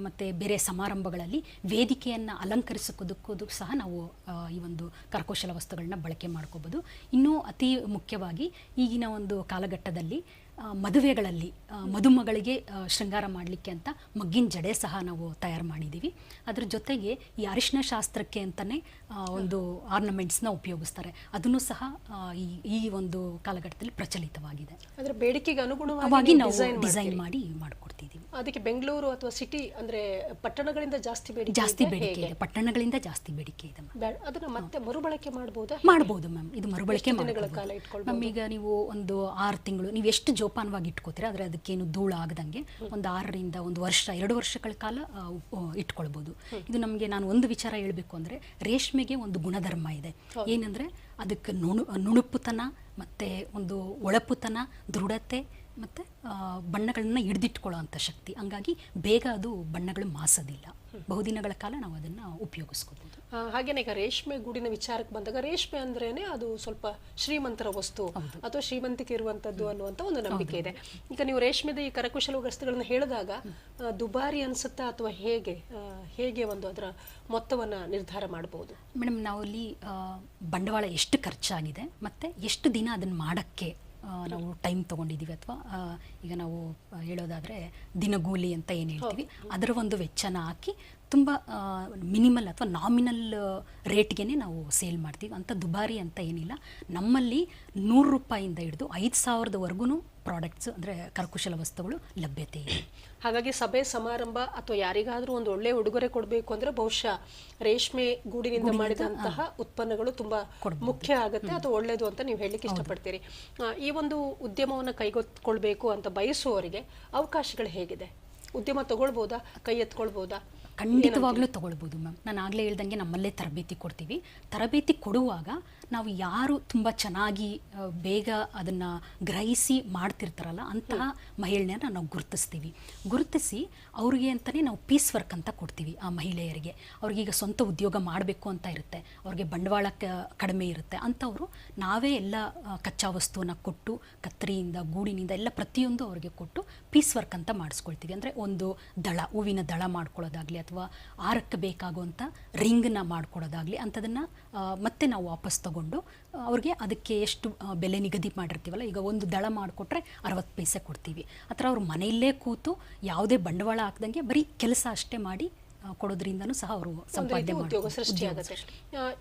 B: ಮತ್ತು ಬೇರೆ ಸಮಾರಂಭಗಳಲ್ಲಿ ವೇದಿಕೆಯನ್ನು ಅಲಂಕರಿಸೋದಕ್ಕೂ ಸಹ ನಾವು ಈ ಒಂದು ಕರಕುಶಲ ವಸ್ತುಗಳನ್ನ ಬಳಕೆ ಮಾಡ್ಕೋಬೋದು. ಇನ್ನೂ ಅತಿ ಮುಖ್ಯವಾಗಿ ಈಗಿನ ಒಂದು ಕಾಲಘಟ್ಟದಲ್ಲಿ ಮದುವೆಗಳಲ್ಲಿ ಮದುಮಗಳಿಗೆ ಶೃಂಗಾರ ಮಾಡಲಿಕ್ಕೆ ಅಂತ ಮಗ್ಗಿನ ಜಡೆ ಸಹ ನಾವು ತಯಾರು ಮಾಡಿದ್ದೀವಿ ಅದ್ರ ಜೊತೆಗೆ ಈ ಅರಿಶಿನ ಶಾಸ್ತ್ರಕ್ಕೆ ಅಂತಲೇ ಒಂದು ಆರ್ನಮೆಂಟ್ಸ್ನ ಉಪಯೋಗಿಸ್ತಾರೆ. ಅದನ್ನು ಸಹ ಈ ಈ ಒಂದು ಕಾಲಘಟ್ಟದಲ್ಲಿ ಪ್ರಚಲಿತವಾಗಿದೆ.
A: ಅದರ ಬೇಡಿಕೆಗೆ ಅನುಗುಣವಾಗಿ ನಾವು ಡಿಸೈನ್
B: ಮಾಡಿ ಮಾಡಿಕೊಡ್ತಿದ್ದೀವಿ
A: ಅದಕ್ಕೆ ಬೆಂಗಳೂರು ಅಥವಾ ಸಿಟಿ ಅಂದ್ರೆ ಪಟ್ಟಣಗಳಿಂದ ಜಾಸ್ತಿ ಬೇಡಿಕೆ
B: ಜಾಸ್ತಿ ಬೇಡಿಕೆ ಇದೆ. ಪಟ್ಟಣಗಳಿಂದ ಜಾಸ್ತಿ ಬೇಡಿಕೆ ಇದೆ
A: ಅದನ್ನು ಮತ್ತೆ ಮರುಬಳಕೆ ಮಾಡ್ಬೋದು?
B: ಮಾಡ್ಬೋದು ಮ್ಯಾಮ್. ಇದು ಮರುಬಳಕೆ ಮಾಡ್ಬೋದು. ಮ್ಯಾಮ್ ಈಗ ನೀವು ಒಂದು ಆರು ತಿಂಗಳು ನೀವು ಎಷ್ಟು ಜೋಪಾನವಾಗಿ ಇಟ್ಕೋತೀರಾ? ಆದರೆ ಅದಕ್ಕೇನು ಧೂಳು ಆಗದಂಗೆ ಒಂದು ಆರರಿಂದ ಒಂದು ವರ್ಷ ಎರಡು ವರ್ಷಗಳ ಕಾಲ ಇಟ್ಕೊಳ್ಬೋದು. ಇದು ನಮಗೆ ನಾನು ಒಂದು ವಿಚಾರ ಹೇಳಬೇಕು ಅಂದರೆ ರೇಷ್ಮೆಗೆ ಒಂದು ಗುಣಧರ್ಮ ಇದೆ. ಏನಂದರೆ ಅದಕ್ಕೆ ನುಣು ನುಣುಪುತನ ಮತ್ತು ಒಂದು ಒಳಪುತನ ದೃಢತೆ ಮತ್ತು ಬಣ್ಣಗಳನ್ನು ಹಿಡಿದಿಟ್ಕೊಳ್ಳೋ ಅಂಥ ಶಕ್ತಿ. ಹಂಗಾಗಿ ಬೇಗ ಅದು ಬಣ್ಣಗಳು ಮಾಸೋದಿಲ್ಲ. ಬಹುದಿನಗಳ ಕಾಲ ನಾವು ಅದನ್ನು ಉಪಯೋಗಿಸ್ಕೋಬೋದು.
A: ಹಾಗೇನೆ ಈಗ ರೇಷ್ಮೆ ಗೂಡಿನ ವಿಚಾರಕ್ಕೆ ಬಂದಾಗ ರೇಷ್ಮೆ ಅಂದ್ರೇನೆ ಅದು ಸ್ವಲ್ಪ ಶ್ರೀಮಂತರ ವಸ್ತು ಅಥವಾ ಶ್ರೀಮಂತಿಕೆ ಇರುವಂತದ್ದು ಅನ್ನುವಂತ ಒಂದು ನಂಬಿಕೆ ಇದೆ. ಈಗ ನೀವು ರೇಷ್ಮೆದ ಈ ಕರಕುಶಲ ವಸ್ತುಗಳನ್ನ ಹೇಳಿದಾಗ ದುಬಾರಿ ಅನ್ಸುತ್ತಾ ಅಥವಾ ಹೇಗೆ ಹೇಗೆ ಒಂದು ಅದರ ಮೊತ್ತವನ್ನ ನಿರ್ಧಾರ ಮಾಡಬಹುದು
B: ಮೇಡಮ್ ನಾವಲ್ಲಿ ಬಂಡವಾಳ ಎಷ್ಟು ಖರ್ಚಾಗಿದೆ ಮತ್ತೆ ಎಷ್ಟು ದಿನ ಅದನ್ನ ಮಾಡಕ್ಕೆ ನಾವು ಟೈಮ್ ತೊಗೊಂಡಿದ್ದೀವಿ ಅಥವಾ ಈಗ ನಾವು ಹೇಳೋದಾದರೆ ದಿನಗೂಲಿ ಅಂತ ಏನು ಹೇಳ್ತೀವಿ ಅದರ ಒಂದು ವೆಚ್ಚನ ಹಾಕಿ ತುಂಬ ಮಿನಿಮಲ್ ಅಥವಾ ನಾಮಿನಲ್ ರೇಟ್ಗೆ ನಾವು ಸೇಲ್ ಮಾಡ್ತೀವಿ. ಅಂತ ದುಬಾರಿ ಅಂತ ಏನಿಲ್ಲ. ನಮ್ಮಲ್ಲಿ ನೂರು ರೂಪಾಯಿಂದ ಹಿಡಿದು ಐದು ಸಾವಿರದವರೆಗೂ ಪ್ರಾಡಕ್ಟ್ಸ್ ಅಂದರೆ ಕರಕುಶಲ ವಸ್ತುಗಳು ಲಭ್ಯತೆ ಇದೆ.
A: ಹಾಗಾಗಿ ಸಭೆ ಸಮಾರಂಭ ಅಥವಾ ಯಾರಿಗಾದರೂ ಒಂದು ಒಳ್ಳೆ ಉಡುಗೊರೆ ಕೊಡಬೇಕು ಅಂದ್ರೆ ಬಹುಶಃ ರೇಷ್ಮೆ ಗೂಡಿನಿಂದ ಮಾಡಿದಂತಹ ಉತ್ಪನ್ನಗಳು ತುಂಬಾ ಮುಖ್ಯ ಆಗುತ್ತೆ. ಅಥವಾ ಒಳ್ಳೆಯದು ಅಂತ ನೀವು ಹೇಳಲಿಕ್ಕೆ ಇಷ್ಟಪಡ್ತೀರಿ. ಈ ಒಂದು ಉದ್ಯಮವನ್ನ ಕೈಗೊತ್ಕೊಳ್ಬೇಕು ಅಂತ ಬಯಸುವವರಿಗೆ ಅವಕಾಶಗಳು ಹೇಗಿದೆ? ಉದ್ಯಮ ತಗೊಳ್ಬೋದಾ? ಕೈ ಎತ್ಕೊಳ್ಬೋದಾ?
B: ಖಂಡಿತವಾಗ್ಲೂ ತಗೊಳ್ಬೋದು ಮ್ಯಾಮ್. ನಾನು ಆಗಲೇ ಹೇಳ್ದಂಗೆ ನಮ್ಮಲ್ಲೇ ತರಬೇತಿ ಕೊಡ್ತೀವಿ. ತರಬೇತಿ ಕೊಡುವಾಗ ನಾವು ಯಾರು ತುಂಬ ಚೆನ್ನಾಗಿ ಬೇಗ ಅದನ್ನು ಗ್ರಹಿಸಿ ಮಾಡ್ತಿರ್ತಾರಲ್ಲ ಅಂತಹ ಮಹಿಳೆಯರನ್ನ ನಾವು ಗುರುತಿಸ್ತೀವಿ. ಗುರುತಿಸಿ ಅವ್ರಿಗೆ ಅಂತಲೇ ನಾವು ಪೀಸ್ ವರ್ಕ್ ಅಂತ ಕೊಡ್ತೀವಿ ಆ ಮಹಿಳೆಯರಿಗೆ. ಅವ್ರಿಗೀಗ ಸ್ವಂತ ಉದ್ಯೋಗ ಮಾಡಬೇಕು ಅಂತ ಇರುತ್ತೆ. ಅವ್ರಿಗೆ ಬಂಡವಾಳ ಕ- ಕಡಿಮೆ ಇರುತ್ತೆ. ಅಂಥವರು ನಾವೇ ಎಲ್ಲ ಕಚ್ಚಾ ವಸ್ತುವನ್ನು ಕೊಟ್ಟು ಕತ್ತರಿಯಿಂದ ಗೂಡಿನಿಂದ ಎಲ್ಲ ಪ್ರತಿಯೊಂದು ಅವ್ರಿಗೆ ಕೊಟ್ಟು ಪೀಸ್ ವರ್ಕ್ ಅಂತ ಮಾಡಿಸ್ಕೊಳ್ತೀವಿ. ಅಂದರೆ ಒಂದು ದಳ ಹೂವಿನ ದಳ ಮಾಡ್ಕೊಳ್ಳೋದಾಗಲಿ ಅಥವಾ ಆರಕ್ಕೆ ಬೇಕಾಗುವಂಥ ರಿಂಗ್ನ ಮಾಡ್ಕೊಡೋದಾಗಲಿ ಅಂಥದನ್ನು ಮತ್ತೆ ನಾವು ವಾಪಸ್ ತಗೊಂಡು ಆ, ಅವ್ರಿಗೆ ಅದಕ್ಕೆ ಎಷ್ಟು ಬೆಲೆ ನಿಗದಿ ಮಾಡಿರ್ತೀವಲ್ಲ ಈಗ ಒಂದು ದಳ ಮಾಡಿಕೊಟ್ರೆ ಅರವತ್ತು ಪೈಸೆ ಕೊಡ್ತೀವಿ. ಆ ಥರ ಅವ್ರು ಮನೆಯಲ್ಲೇ ಕೂತು ಯಾವುದೇ ಬಂಡವಾಳ ಹಾಕ್ದಂಗೆ ಬರೀ ಕೆಲಸ ಅಷ್ಟೇ ಮಾಡಿ ಕೊಡೋದ್ರಿಂದನೂ ಸಹ ಅವರು ಸಂಪಾದನೆ
A: ಉದ್ಯೋಗ ಸೃಷ್ಟಿಯಾಗುತ್ತೆ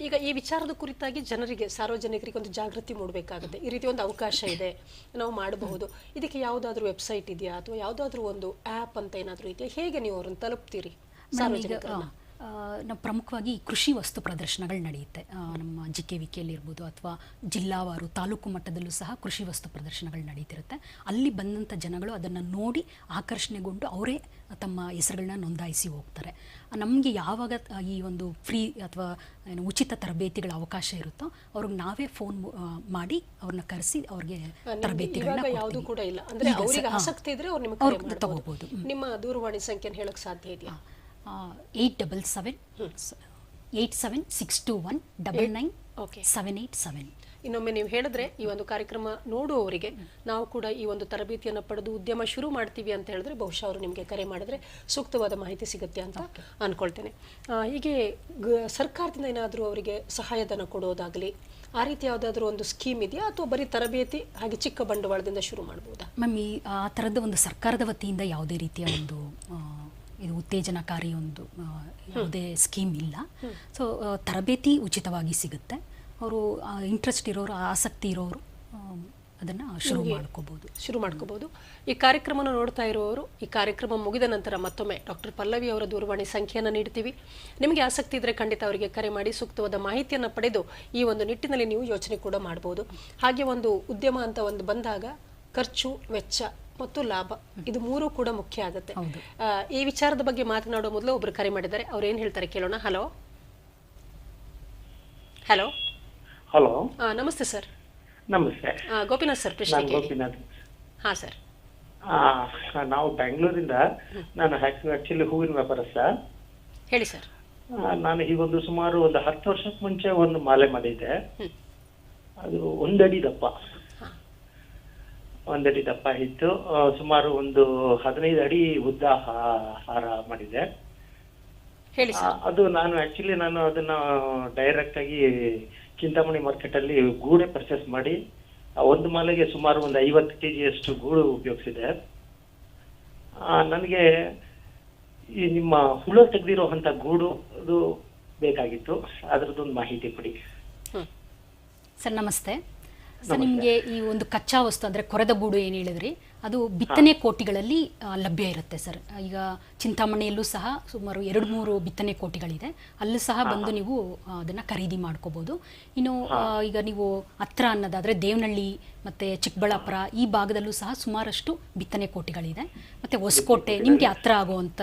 A: ಈಗ ಈ ವಿಚಾರದ ಕುರಿತಾಗಿ ಜನರಿಗೆ ಸಾರ್ವಜನಿಕರಿಗೆ ಒಂದು ಜಾಗೃತಿ ಮೂಡಬೇಕಾಗುತ್ತೆ. ಈ ರೀತಿ ಒಂದು ಅವಕಾಶ ಇದೆ ನಾವು ಮಾಡಬಹುದು. ಇದಕ್ಕೆ ಯಾವುದಾದ್ರೂ ವೆಬ್ಸೈಟ್ ಇದೆಯಾ? ಅಥವಾ ಯಾವುದಾದ್ರೂ ಒಂದು ಆ್ಯಪ್ ಅಂತ ಏನಾದರೂ ಇದೆಯಾ? ಹೇಗೆ ನೀವು ಅವ್ರನ್ನ ತಲುಪ್ತೀರಿ
B: ಸಾರ್ವಜನಿಕ
A: ಸಾರ್ವಜನಿಕರನ್ನ?
B: ನಾವು ಪ್ರಮುಖವಾಗಿ ಕೃಷಿ ವಸ್ತು ಪ್ರದರ್ಶನಗಳು ನಡೆಯುತ್ತೆ. ನಮ್ಮ ಜಿ ಕೆ ವಿ ಕೆಯಲ್ಲಿರ್ಬೋದು ಅಥವಾ ಜಿಲ್ಲಾವಾರು ತಾಲೂಕು ಮಟ್ಟದಲ್ಲೂ ಸಹ ಕೃಷಿ ವಸ್ತು ಪ್ರದರ್ಶನಗಳು ನಡೀತಿರುತ್ತೆ. ಅಲ್ಲಿ ಬಂದಂಥ ಜನಗಳು ಅದನ್ನು ನೋಡಿ ಆಕರ್ಷಣೆಗೊಂಡು ಅವರೇ ತಮ್ಮ ಹೆಸರುಗಳನ್ನ ನೋಂದಾಯಿಸಿ ಹೋಗ್ತಾರೆ. ನಮಗೆ ಯಾವಾಗ ಈ ಒಂದು ಫ್ರೀ ಅಥವಾ ಏನು ಉಚಿತ ತರಬೇತಿಗಳ ಅವಕಾಶ ಇರುತ್ತೋ ಅವ್ರಿಗೆ ನಾವೇ ಫೋನ್ ಮಾಡಿ ಅವ್ರನ್ನ ಕರೆಸಿ ಅವ್ರಿಗೆ ತರಬೇತಿಗಳನ್ನ
A: ಯಾವುದು ಕೂಡ ಇಲ್ಲ. ಅಂದ್ರೆ ಅವರಿಗೆ ಆಸಕ್ತಿ ಇದ್ರೆ ಅವ್ರು ನಿಮಗೆ
B: ತಗೋಬಹುದು.
A: ನಿಮ್ಮ ದೂರವಾಣಿ ಸಂಖ್ಯೆ ಹೇಳಕ್ ಸಾಧ್ಯ ಇದೆಯಾ?
B: Eight double seven eight seven six two one double nine
A: okay
B: seven eight seven
A: ಇನ್ನೊಮ್ಮೆ ನೀವು ಹೇಳಿದ್ರೆ ಈ ಒಂದು ಕಾರ್ಯಕ್ರಮ ನೋಡುವವರಿಗೆ ನಾವು ಕೂಡ ಈ ಒಂದು ತರಬೇತಿಯನ್ನು ಪಡೆದು ಉದ್ಯಮ ಶುರು ಮಾಡ್ತೀವಿ ಅಂತ ಹೇಳಿದ್ರೆ ಬಹುಶಃ ಅವರು ನಿಮಗೆ ಕರೆ ಮಾಡಿದ್ರೆ ಸೂಕ್ತವಾದ ಮಾಹಿತಿ ಸಿಗುತ್ತೆ ಅಂತ ಅನ್ಕೊಳ್ತೇನೆ. ಆ, ಹೀಗೆ ಸರ್ಕಾರದಿಂದ ಏನಾದರೂ ಅವರಿಗೆ ಸಹಾಯಧನ ಕೊಡೋದಾಗಲಿ ಆ ರೀತಿ ಯಾವುದಾದ್ರೂ ಒಂದು ಸ್ಕೀಮ್ ಇದೆಯಾ ಅಥವಾ ಬರೀ ತರಬೇತಿ ಹಾಗೆ ಚಿಕ್ಕ ಬಂಡವಾಳದಿಂದ ಶುರು ಮಾಡ್ಬೋದಾ?
B: ಮ್ಯಾಮ್ ಈ ಆ ಥರದ ಒಂದು ಸರ್ಕಾರದ ವತಿಯಿಂದ ಯಾವುದೇ ರೀತಿಯ ಒಂದು ಇದು ಉತ್ತೇಜನಕಾರಿ ಒಂದು ಯಾವುದೇ ಸ್ಕೀಮ್ ಇಲ್ಲ. ಸೊ ತರಬೇತಿ ಉಚಿತವಾಗಿ ಸಿಗುತ್ತೆ. ಅವರು ಇಂಟ್ರೆಸ್ಟ್ ಇರೋರು ಆಸಕ್ತಿ ಇರೋರು ಅದನ್ನು ಶುರು ಮಾಡ್ಕೋಬೋದು.
A: ಶುರು ಮಾಡ್ಕೋಬಹುದು ಈ ಕಾರ್ಯಕ್ರಮನ ನೋಡ್ತಾ ಇರುವವರು ಈ ಕಾರ್ಯಕ್ರಮ ಮುಗಿದ ನಂತರ ಮತ್ತೊಮ್ಮೆ ಡಾಕ್ಟರ್ ಪಲ್ಲವಿ ಅವರ ದೂರವಾಣಿ ಸಂಖ್ಯೆಯನ್ನು ನೀಡ್ತೀವಿ. ನಿಮಗೆ ಆಸಕ್ತಿ ಇದ್ರೆ ಖಂಡಿತ ಅವರಿಗೆ ಕರೆ ಮಾಡಿ ಸೂಕ್ತವಾದ ಮಾಹಿತಿಯನ್ನು ಪಡೆದು ಈ ಒಂದು ನಿಟ್ಟಿನಲ್ಲಿ ನೀವು ಯೋಚನೆ ಕೂಡ ಮಾಡಬಹುದು ಹಾಗೆ ಒಂದು ಉದ್ಯಮ ಅಂತ ಒಂದು ಬಂದಾಗ ಖರ್ಚು ವೆಚ್ಚ ಮತ್ತು ಲಾಭ. ಇದು ಮೂರು ಕೂಡ ಮುಖ್ಯ ಆಗುತ್ತೆ. ಈ ವಿಚಾರದ ಬಗ್ಗೆ ಮಾತನಾಡುವ ಮೊದಲು ಒಬ್ರು ಕರೆ ಮಾಡಿದ್ದಾರೆ. ಅವ್ರು ಏನ್ ಹೇಳ್ತಾರೆ ಕೇಳೋಣ. ಹಲೋ. ಹಲೋ.
C: ಹಲೋ.
A: ನಮಸ್ತೆ ಸರ್.
C: ನಮಸ್ತೆ.
A: ಗೋಪಿನಾಥ್ ಸರ್ ಪ್ರಶ್ನೆ
C: ಗೋಪಿನಾಥ್.
A: ಹಾ ಸರ್.
C: ಆ, ನಾವು ಬೆಂಗಳೂರಿಂದ ನಾನು ಆಕ್ಚುಲಿ ಹೂವಿನ ವ್ಯಾಪಾರಸ್ಥ.
A: ಹೇಳಿ ಸರ್.
C: ನಾನು ಈ ಒಂದು ಸುಮಾರು ಒಂದು ಹತ್ತು ವರ್ಷಕ್ಕೆ ಮುಂಚೆ ಒಂದು ಮಾಲೆ ಮಾಡಿದ್ದೆ. ಅದು ಒಂದಡಿ ದಪ್ಪ. ಒಂದಡಿ ದಪ್ಪ ಇತ್ತು. ಸುಮಾರು ಒಂದು ಹದಿನೈದು ಅಡಿ ಉದ್ದ ಹಾರ
A: ಮಾಡಿದೆ.
C: ಅದು ನಾನು ಆಕ್ಚುಲಿ ನಾನು ಅದನ್ನ ಡೈರೆಕ್ಟ್ ಆಗಿ ಚಿಂತಾಮಣಿ ಮಾರ್ಕೆಟ್ ಅಲ್ಲಿ ಗೂಡೆ ಪರ್ಚೇಸ್ ಮಾಡಿ ಒಂದು ಮಾಲೆಗೆ ಸುಮಾರು ಒಂದು ಐವತ್ತು ಕೆ ಜಿಯಷ್ಟು ಗೂಡು ಉಪಯೋಗಿಸಿದೆ. ನನಗೆ ಈ ನಿಮ್ಮ ಹುಳ ತೆಗೆದಿರೋ ಅಂತ ಗೂಡು ಅದು ಬೇಕಾಗಿತ್ತು. ಅದ್ರದ್ದೊಂದು ಮಾಹಿತಿ ಕೊಡಿ.
B: ಸರ್ ನಮಸ್ತೆ. ಸರ್ ನಿಮಗೆ ಈ ಒಂದು ಕಚ್ಚಾ ವಸ್ತು ಅಂದರೆ ಕೊರೆದ ಗೂಡು ಏನು ಹೇಳಿದ್ರಿ? ಅದು ಬಿತ್ತನೆ ಕೋಟಿಗಳಲ್ಲಿ ಲಭ್ಯ ಇರುತ್ತೆ ಸರ್. ಈಗ ಚಿಂತಾಮಣಿಯಲ್ಲೂ ಸಹ ಸುಮಾರು ಎರಡು ಮೂರು ಬಿತ್ತನೆ ಕೋಟಿಗಳಿದೆ. ಅಲ್ಲೂ ಸಹ ಬಂದು ನೀವು ಅದನ್ನ ಖರೀದಿ ಮಾಡ್ಕೋಬಹುದು ಇನ್ನು ಈಗ ನೀವು ಹತ್ರ ಅನ್ನೋದಾದ್ರೆ ದೇವನಹಳ್ಳಿ ಮತ್ತೆ ಚಿಕ್ಕಬಳ್ಳಾಪುರ ಈ ಭಾಗದಲ್ಲೂ ಸಹ ಸುಮಾರಷ್ಟು ಬಿತ್ತನೆ ಕೋಟಿಗಳಿದೆ. ಮತ್ತೆ ಹೊಸಕೋಟೆ ನಿಮಗೆ ಹತ್ರ ಆಗುವಂಥ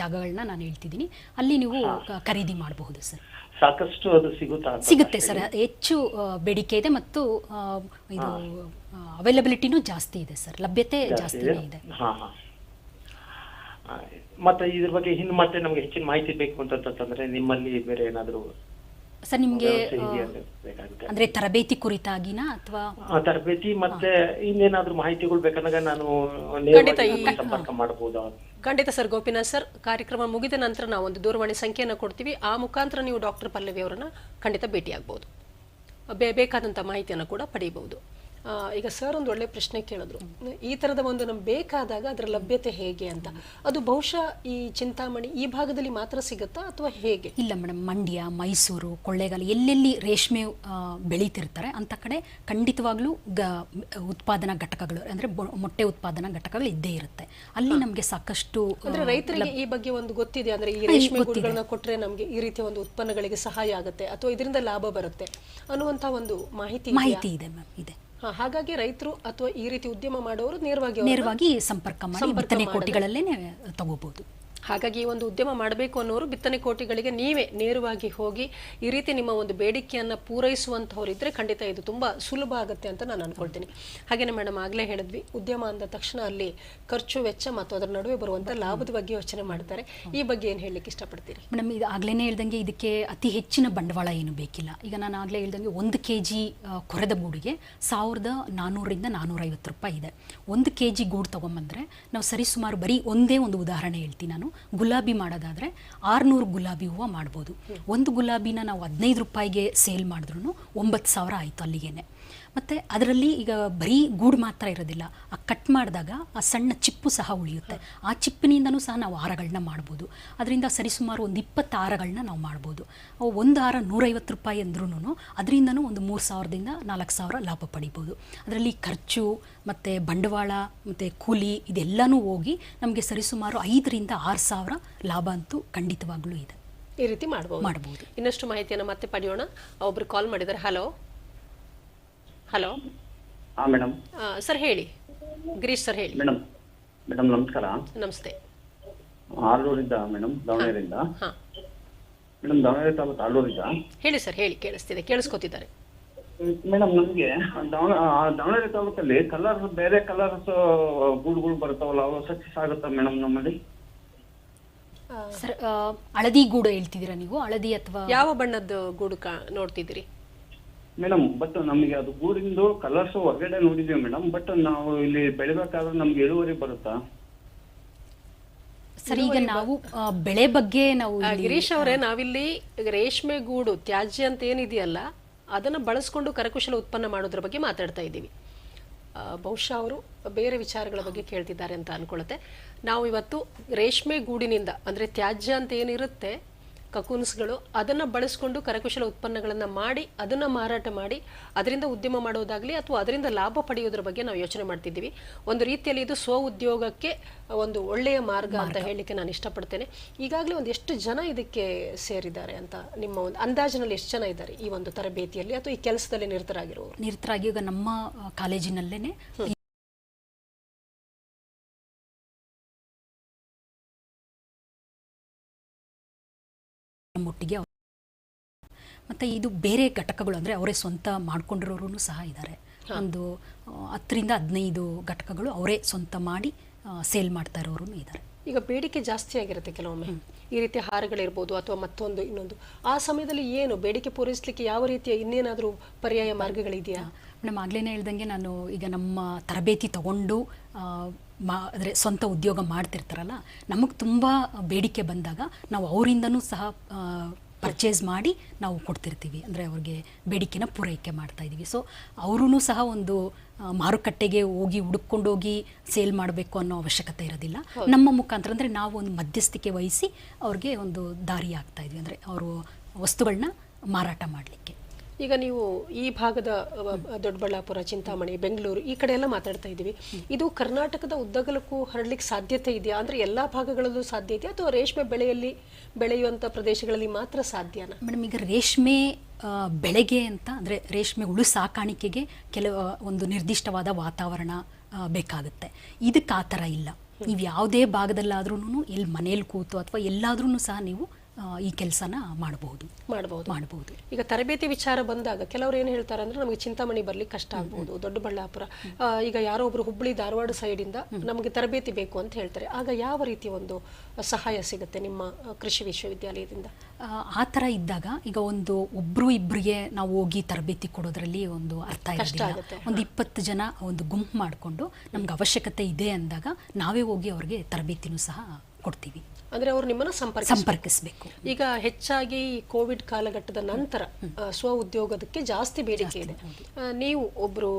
B: ಜಾಗಗಳನ್ನ ನಾನು ಹೇಳ್ತಿದ್ದೀನಿ. ಅಲ್ಲಿ ನೀವು ಖರೀದಿ ಮಾಡಬಹುದು ಸರ್.
C: ಸಾಕಷ್ಟು ಅದು ಸಿಗುತ್ತಾ
B: ಸಿಗುತ್ತೆ ಸರ್ ಹೆಚ್ಚು ಬೇಡಿಕೆ ಇದೆ ಮತ್ತು ಇದು ಅವೈಲಬಿಲಿಟಿನೂ ಜಾಸ್ತಿ ಇದೆ ಸರ್ ಲಭ್ಯತೆ
C: ಜಾಸ್ತಿ ಇದೆ?
B: ಇದೆ.
C: ಹಾ ಹಾ. ಮತ್ತೆ ಇದ್ರ ಬಗ್ಗೆ ಇನ್ನು ಮತ್ತೆ ನಮ್ಗೆ ಹೆಚ್ಚಿನ ಮಾಹಿತಿ ಬೇಕು ಅಂತಂತಂದ್ರೆ ನಿಮ್ಮಲ್ಲಿ ಬೇರೆ ಏನಾದ್ರು
B: ಸರ್ ನಿಮಗೆ ಅಂದ್ರೆ ತರಬೇತಿ ಕುರಿತಾಗಿನಾ ಅಥವಾ?
C: ತರಬೇತಿ ಮತ್ತೆ ಇನ್ನೇನಾದ್ರೂ ಮಾಹಿತಿಗಳು ಬೇಕಂದಾಗ ನಾನು
A: ಖಂಡಿತ ಈ-
C: ಸಂಪರ್ಕ ಮಾಡಬಹುದು
A: ಖಂಡಿತ ಸರ್ ಗೋಪಿನಾಥ್ ಸರ್ ಕಾರ್ಯಕ್ರಮ ಮುಗಿದ ನಂತರ ನಾವು ಒಂದು ದೂರವಾಣಿ ಸಂಖ್ಯೆಯನ್ನು ಕೊಡ್ತೀವಿ. ಆ ಮುಖಾಂತರ ನೀವು ಡಾಕ್ಟರ್ ಪಲ್ಲವಿ ಅವರನ್ನ ಖಂಡಿತ ಭೇಟಿಯಾಗಬಹುದು ಬೇ ಬೇಕಾದಂಥ ಮಾಹಿತಿಯನ್ನು ಕೂಡ ಪಡೆಯಬಹುದು. ಈಗ ಸರ್ ಒಂದು ಒಳ್ಳೆ ಪ್ರಶ್ನೆ ಕೇಳಿದ್ರು. ಈ ತರದ ಒಂದು ನಮ್ಗೆ ಬೇಕಾದಾಗ ಅದರ ಲಭ್ಯತೆ ಹೇಗೆ ಅಂತ. ಅದು ಬಹುಶಃ ಈ ಚಿಂತಾಮಣಿ ಈ ಭಾಗದಲ್ಲಿ ಮಾತ್ರ ಸಿಗುತ್ತಾ ಅಥವಾ ಹೇಗೆ?
B: ಇಲ್ಲ ಮೇಡಮ್ ಮಂಡ್ಯ ಮೈಸೂರು ಕೊಳ್ಳೇಗಾಲ ಎಲ್ಲೆಲ್ಲಿ ರೇಷ್ಮೆ ಬೆಳೀತಿರ್ತಾರೆ ಅಂತ ಕಡೆ ಖಂಡಿತವಾಗ್ಲೂ ಗ ಉತ್ಪಾದನಾ ಘಟಕಗಳು ಅಂದ್ರೆ ಮೊಟ್ಟೆ ಉತ್ಪಾದನಾ ಘಟಕಗಳು ಇದ್ದೇ ಇರುತ್ತೆ. ಅಲ್ಲಿ ನಮಗೆ ಸಾಕಷ್ಟು
A: ಅಂದ್ರೆ ರೈತರಿಗೆ ಈ ಬಗ್ಗೆ ಒಂದು ಗೊತ್ತಿದೆ ಅಂದ್ರೆ ಈ ರೇಷ್ಮೆ. ಗೂಡುಗಳನ್ನ ಕೊಟ್ರೆ ನಮ್ಗೆ ಈ ರೀತಿಯ ಒಂದು ಉತ್ಪನ್ನಗಳಿಗೆ ಸಹಾಯ ಆಗುತ್ತೆ ಅಥವಾ ಇದರಿಂದ ಲಾಭ ಬರುತ್ತೆ ಅನ್ನುವಂತ ಒಂದು ಮಾಹಿತಿ
B: ಮಾಹಿತಿ ಇದೆ ಮ್ಯಾಮ್ ಇದೆ.
A: ಹಾಗಾಗಿ ರೈತರು ಅಥವಾ ಈ ರೀತಿ ಉದ್ಯಮ ಮಾಡೋರು ನೇರವಾಗಿ
B: ನೇರವಾಗಿ ಸಂಪರ್ಕ ಮಾಡಿ ಬಿತ್ತನೆ. ಕೋಟಿಗಳಲ್ಲೇ ತಗೋಬಹುದು
A: ಹಾಗಾಗಿ ಈ ಒಂದು ಉದ್ಯಮ ಮಾಡಬೇಕು ಅನ್ನೋರು ಬಿತ್ತನೆ ಕೋಟಿಗಳಿಗೆ ನೀವೇ ನೇರವಾಗಿ ಹೋಗಿ ಈ ರೀತಿ ನಿಮ್ಮ ಒಂದು ಬೇಡಿಕೆಯನ್ನು ಪೂರೈಸುವಂತವ್ರು ಇದ್ರೆ ಖಂಡಿತ ಇದು ತುಂಬ ಸುಲಭ ಆಗುತ್ತೆ ಅಂತ ನಾನು ಅನ್ಕೊಳ್ತೀನಿ. ಹಾಗೇನೆ ಮೇಡಮ್, ಆಗ್ಲೇ ಹೇಳಿದ್ವಿ, ಉದ್ಯಮ ಅಂದ ತಕ್ಷಣ ಅಲ್ಲಿ ಖರ್ಚು, ವೆಚ್ಚ ಮತ್ತು ಅದರ ನಡುವೆ ಬರುವಂಥ ಲಾಭದ ಬಗ್ಗೆ ಯೋಚನೆ ಮಾಡ್ತಾರೆ. ಈ ಬಗ್ಗೆ ಏನು ಹೇಳಲಿಕ್ಕೆ ಇಷ್ಟಪಡ್ತೀರಿ?
B: ಮೇಡಮ್, ಇದು ಆಗ್ಲೇ ಹೇಳ್ದಂಗೆ ಇದಕ್ಕೆ ಅತಿ ಹೆಚ್ಚಿನ ಬಂಡವಾಳ ಏನು ಬೇಕಿಲ್ಲ. ಈಗ ನಾನು ಆಗಲೇ ಹೇಳ್ದಂಗೆ ಒಂದು ಕೆ ಜಿ ಕೊರೆದ ಗೂಡಿಗೆ ಸಾವಿರದ ನಾನ್ನೂರರಿಂದ ನಾನ್ನೂರೈವತ್ತು ರೂಪಾಯಿ ಇದೆ. ಒಂದು ಕೆ ಜಿ ಗೂಡು ತೊಗೊಂಬಂದರೆ ನಾವು ಸರಿಸುಮಾರು ಬರೀ ಒಂದೇ ಒಂದು ಉದಾಹರಣೆ ಹೇಳ್ತೀನಿ ನಾನು. ಗುಲಾಬಿ ಮಾಡೋದಾದರೆ ಆರುನೂರು ಗುಲಾಬಿ ಹೂವು ಮಾಡ್ಬೋದು. ಒಂದು ಗುಲಾಬಿನ ನಾವು ಹದಿನೈದು ರೂಪಾಯಿಗೆ ಸೇಲ್ ಮಾಡಿದ್ರು ಒಂಬತ್ತು ಸಾವಿರ ಆಯಿತು ಅಲ್ಲಿಗೇನೆ. ಮತ್ತು ಅದರಲ್ಲಿ ಈಗ ಬರೀ ಗೂಡು ಮಾತ್ರ ಇರೋದಿಲ್ಲ. ಆ ಕಟ್ ಮಾಡಿದಾಗ ಆ ಸಣ್ಣ ಚಿಪ್ಪು ಸಹ ಉಳಿಯುತ್ತೆ. ಆ ಚಿಪ್ಪಿನಿಂದನೂ ಸಹ ನಾವು ಹಾರಗಳನ್ನ ಮಾಡ್ಬೋದು. ಅದರಿಂದ ಸರಿಸುಮಾರು ಒಂದು ಇಪ್ಪತ್ತು ಹಾರಗಳನ್ನ ನಾವು ಮಾಡ್ಬೋದು. ಒಂದು ಹಾರ ನೂರೈವತ್ತು ರೂಪಾಯಿ ಅಂದ್ರೂ ಅದರಿಂದನೂ ಒಂದು ಮೂರು ಸಾವಿರದಿಂದ ನಾಲ್ಕು ಸಾವಿರ ಲಾಭ ಪಡಿಬೋದು. ಅದರಲ್ಲಿ ಖರ್ಚು ಮತ್ತು ಬಂಡವಾಳ ಮತ್ತು ಕೂಲಿ ಇದೆಲ್ಲನೂ ಹೋಗಿ ನಮಗೆ ಸರಿಸುಮಾರು ಐದರಿಂದ ಆರು ಸಾವಿರ ಲಾಭ ಅಂತೂ ಖಂಡಿತವಾಗ್ಲೂ ಇದೆ.
A: ಈ ರೀತಿ ಮಾಡಬಹುದು
B: ಮಾಡ್ಬೋದು.
A: ಇನ್ನಷ್ಟು ಮಾಹಿತಿಯನ್ನು ಮತ್ತೆ ಪಡೆಯೋಣ. ಒಬ್ರು ಕಾಲ್ ಮಾಡಿದ್ದಾರೆ. Hello hello?
C: ಹಾ ಮೇಡಮ್.
A: ಸರ್ ಹೇಳಿ. ಗಿರೀಶ್ ಸರ್ ಹೇಳಿ.
C: ಮೇಡಮ್ ಮೇಡಮ್ ನಮಸ್ಕಾರ.
A: ನಮಸ್ತೆ.
C: ಆಲೂರಿಂದ ಮೇಡಮ್ ದಾವಣಗೆರೆಯಿಂದ.
A: ಹಾ
C: ಮೇಡಮ್ ದಾವಣಗೆರೆ ತಾಲೂಕು ಆಲೂರಿಂದ
A: ಹೇಳಿ ಸರ್ ಹೇಳಿ ಕೇಳಿಸ್ತಿದೆ ಕೇಳಿಸ್ಕೊತಿದ್ದಾರೆ.
C: ಮೇಡಮ್ ನಮಗೆ ದಾವಣ ಆ, ದಾವಣಗೆರೆ ತಾಲೂಕಲ್ಲಿ ಕಲರ್ ಬೇರೆ ಕಲರ್ಸ್ ಗೂಡುಗಳು ಬರ್ತಾವಲ್ಲ ಅವು ಸಕ್ಸಸ್ ಆಗುತ್ತಾ ಮೇಡಮ್ ನಮ್ಮಲ್ಲಿ?
B: ಸರ್ ಹಳದಿ ಗೂಡು ಹೇಳ್ತಿದ್ದೀರಾ ನೀವು? ಹಳದಿ ಅಥವಾ
A: ಯಾವ ಬಣ್ಣದ ಗೂಡು ಕಾ ನೋಡ್ತಿದ್ದೀರಿ?
C: ಮೇಡಮ್ ಬಟ್ ನಮಗೆ ಅದು ಗೂಡಿಂದು ಕಲರ್ಸ್ ಹೊರಗಡೆ ನೋಡಿದೀವಿ ಮೇಡಮ್ ಬಟ್ ನಾವು ಇಲ್ಲಿ ಬೆಳಿಬೇಕಾದ್ರೆ ನಮ್ಗೆ ಇಳುವರಿ ಬರುತ್ತಾ?
B: ಸರಿ ಈಗ ನಾವು ಆ, ಬೆಳೆ ಬಗ್ಗೆ ನಾವು
A: ಆ,
B: ಇಲ್ಲಿ-
A: ಗಿರೀಶ್ ಅವರೇ ನಾವಿಲ್ಲಿ ರೇಷ್ಮೆ ಗೂಡು ತ್ಯಾಜ್ಯ ಅಂತ ಏನಿದೆಯಲ್ಲ ಅದನ್ನ ಬಳಸ್ಕೊಂಡು ಕರಕುಶಲ ಉತ್ಪನ್ನ ಮಾಡೋದ್ರ ಬಗ್ಗೆ ಮಾತಾಡ್ತಾ ಇದ್ದೀವಿ. ಆ, ಬಹುಶಃ ಅವರು ಬೇರೆ ವಿಚಾರಗಳ ಬಗ್ಗೆ ಕೇಳ್ತಿದ್ದಾರೆ ಅಂತ ಅನ್ಕೊಳ್ಳುತ್ತೆ. ನಾವು ಇವತ್ತು ರೇಷ್ಮೆ ಗೂಡಿನಿಂದ ಅಂದ್ರೆ ತ್ಯಾಜ್ಯ ಅಂತ ಏನಿರುತ್ತೆ ಕಕೂನ್ಸ್ಗಳು ಅದನ್ನ ಬಳಸ್ಕೊಂಡು ಕರಕುಶಲ ಉತ್ಪನ್ನಗಳನ್ನ ಮಾಡಿ ಅದನ್ನ ಮಾರಾಟ ಮಾಡಿ ಅದರಿಂದ ಉದ್ಯಮ ಮಾಡೋದಾಗ್ಲಿ ಅಥವಾ ಅದರಿಂದ ಲಾಭ ಪಡೆಯೋದ್ರ ಬಗ್ಗೆ ನಾವು ಯೋಚನೆ ಮಾಡ್ತಿದ್ದೀವಿ. ಒಂದು ರೀತಿಯಲ್ಲಿ ಇದು ಸ್ವ ಉದ್ಯೋಗಕ್ಕೆ ಒಂದು ಒಳ್ಳೆಯ ಮಾರ್ಗ ಅಂತ ಹೇಳಲಿಕ್ಕೆ ನಾನು ಇಷ್ಟಪಡ್ತೇನೆ. ಈಗಾಗಲೇ ಒಂದು ಎಷ್ಟು ಜನ ಇದಕ್ಕೆ ಸೇರಿದ್ದಾರೆ ಅಂತ ನಿಮ್ಮ ಒಂದು ಅಂದಾಜಿನಲ್ಲಿ ಎಷ್ಟು ಜನ ಇದ್ದಾರೆ ಈ ಒಂದು ತರಬೇತಿಯಲ್ಲಿ ಅಥವಾ ಈ ಕೆಲಸದಲ್ಲಿ ನಿರತರಾಗಿರುವವರು?
B: ನಿರತರಾಗಿ ಈಗ ನಮ್ಮ ಆ, ನಮ್ಮೊಟ್ಟಿಗೆ ಅವ್ರು- ಮತ್ತೆ ಇದು ಬೇರೆ ಘಟಕಗಳು ಅಂದರೆ ಅವರೇ ಸ್ವಂತ ಮಾಡ್ಕೊಂಡಿರೋರು ಸಹ ಇದ್ದಾರೆ ಒಂದು ಹತ್ತರಿಂದ ಹದಿನೈದು ಘಟಕಗಳು ಅವರೇ ಸ್ವಂತ ಮಾಡಿ ಸೇಲ್ ಮಾಡ್ತಾ ಇರೋರು ಇದ್ದಾರೆ
A: ಈಗ ಬೇಡಿಕೆ ಜಾಸ್ತಿ ಆಗಿರುತ್ತೆ ಕೆಲವೊಮ್ಮೆ. ಈ ರೀತಿಯ ಹಾರಗಳಿರ್ಬೋದು ಅಥವಾ ಮತ್ತೊಂದು ಇನ್ನೊಂದು. ಆ ಸಮಯದಲ್ಲಿ ಏನು? ಬೇಡಿಕೆ ಪೂರೈಸಲಿಕ್ಕೆ ಯಾವ ರೀತಿಯ ಇನ್ನೇನಾದರೂ ಪರ್ಯಾಯ ಮಾರ್ಗಗಳಿದೆಯಾ?
B: ಮೇಡಮ್ ಆಗ್ಲೇ ಹೇಳ್ದಂಗೆ ನಾನು ಈಗ ನಮ್ಮ ತರಬೇತಿ ತಗೊಂಡು ಮಾ ಅಂದರೆ ಸ್ವಂತ ಉದ್ಯೋಗ ಮಾಡ್ತಿರ್ತಾರಲ್ಲ ನಮಗೆ ತುಂಬ ಬೇಡಿಕೆ ಬಂದಾಗ ನಾವು ಅವರಿಂದನೂ ಸಹ ಪರ್ಚೇಸ್ ಮಾಡಿ ನಾವು ಕೊಡ್ತಿರ್ತೀವಿ. ಅಂದರೆ ಅವ್ರಿಗೆ ಬೇಡಿಕೆನ ಪೂರೈಕೆ ಮಾಡ್ತಾ ಇದ್ದೀವಿ ಸೊ ಅವರೂ ಸಹ ಒಂದು ಮಾರುಕಟ್ಟೆಗೆ ಹೋಗಿ ಹುಡುಕೊಂಡೋಗಿ ಸೇಲ್ ಮಾಡಬೇಕು ಅನ್ನೋ ಅವಶ್ಯಕತೆ ಇರೋದಿಲ್ಲ. ನಮ್ಮ ಮುಖಾಂತರ ಅಂದರೆ ನಾವು ಒಂದು ಮಧ್ಯಸ್ಥಿಕೆ ವಹಿಸಿ ಅವ್ರಿಗೆ ಒಂದು ದಾರಿ ಆಗ್ತಾ ಇದ್ವಿ. ಅಂದರೆ ಅವರು ವಸ್ತುಗಳನ್ನ ಮಾರಾಟ ಮಾಡಲಿಕ್ಕೆ.
A: ಈಗ ನೀವು ಈ ಭಾಗದ ದೊಡ್ಡಬಳ್ಳಾಪುರ ಚಿಂತಾಮಣಿ ಬೆಂಗಳೂರು ಈ ಕಡೆ ಎಲ್ಲ ಮಾತಾಡ್ತಾ ಇದ್ದೀವಿ. ಇದು ಕರ್ನಾಟಕದ ಉದ್ದಗಲಕ್ಕೂ ಹರಡ್ಲಿಕ್ಕೆ ಸಾಧ್ಯತೆ ಇದೆಯಾ? ಅಂದ್ರೆ ಎಲ್ಲಾ ಭಾಗಗಳಲ್ಲೂ ಸಾಧ್ಯ ಇದೆಯಾ? ಅಥವಾ ರೇಷ್ಮೆ ಬೆಳೆಯಲ್ಲಿ ಬೆಳೆಯುವಂತ ಪ್ರದೇಶಗಳಲ್ಲಿ ಮಾತ್ರ ಸಾಧ್ಯನಾ?
B: ಮೇಡಮ್ ಈಗ ರೇಷ್ಮೆ ಬೆಳೆಗೆ ಅಂತ ಅಂದರೆ ರೇಷ್ಮೆ ಹುಳು ಸಾಕಾಣಿಕೆಗೆ ಕೆಲವು ಒಂದು ನಿರ್ದಿಷ್ಟವಾದ ವಾತಾವರಣ ಬೇಕಾಗುತ್ತೆ. ಇದಕ್ಕೆ ಆ ಥರ ಇಲ್ಲ. ನೀವು ಯಾವುದೇ ಭಾಗದಲ್ಲಾದ್ರೂ ಎಲ್ಲಿ ಮನೇಲಿ ಕೂತು ಅಥವಾ ಎಲ್ಲಾದ್ರೂ ಸಹ ನೀವು ಈ ಕೆಲಸನ ಮಾಡಬಹುದು
A: ಮಾಡಬಹುದು
B: ಮಾಡಬಹುದು
A: ಈಗ ತರಬೇತಿ ವಿಚಾರ ಬಂದಾಗ ಕೆಲವರು ಏನು ಹೇಳ್ತಾರೆ ಅಂದ್ರೆ ನಮಗೆ ಚಿಂತಾಮಣಿ ಬರ್ಲಿಕ್ಕೆ ಕಷ್ಟ ಆಗ್ಬಹುದು ದೊಡ್ಡಬಳ್ಳಾಪುರ ಈಗ ಯಾರೋ ಒಬ್ರು ಹುಬ್ಬಳ್ಳಿ ಧಾರವಾಡ ಸೈಡ್ ಇಂದ ನಮಗೆ ತರಬೇತಿ ಬೇಕು ಅಂತ ಹೇಳ್ತಾರೆ. ಆಗ ಯಾವ ರೀತಿ ಒಂದು ಸಹಾಯ ಸಿಗುತ್ತೆ ನಿಮ್ಮ ಕೃಷಿ ವಿಶ್ವವಿದ್ಯಾಲಯದಿಂದ?
B: ಆ, ತರ ಥರ ಇದ್ದಾಗ ಈಗ ಒಂದು ಒಬ್ರು ಇಬ್ಬರಿಗೆ ನಾವು ಹೋಗಿ ತರಬೇತಿ ಕೊಡೋದ್ರಲ್ಲಿ ಒಂದು ಅರ್ಥ ಇರೋದಿಲ್ಲ.
A: ಆಗುತ್ತೆ.
B: ಒಂದು ಇಪ್ಪತ್ತು ಜನ ಒಂದು ಗುಂಪು ಮಾಡಿಕೊಂಡು ನಮ್ಗೆ ಅವಶ್ಯಕತೆ ಇದೆ ಅಂದಾಗ ನಾವೇ ಹೋಗಿ ಅವ್ರಿಗೆ ತರಬೇತಿನೂ ಸಹ ಕೊಡ್ತೀವಿ.
A: ಅಂದ್ರೆ ಅವರು ನಿಮ್ಮನ್ನ ಸಂಪರ್ಕ
B: ಸಂಪರ್ಕಿಸಬೇಕು.
A: ಈಗ ಹೆಚ್ಚಾಗಿ ಕೋವಿಡ್ ಕಾಲಘಟ್ಟದ ನಂತರ ಸ್ವ ಉದ್ಯೋಗದಕ್ಕೆ ಜಾಸ್ತಿ ಬೇಡಿಕೆ ಇದೆ. ನೀವು ಒಬ್ರು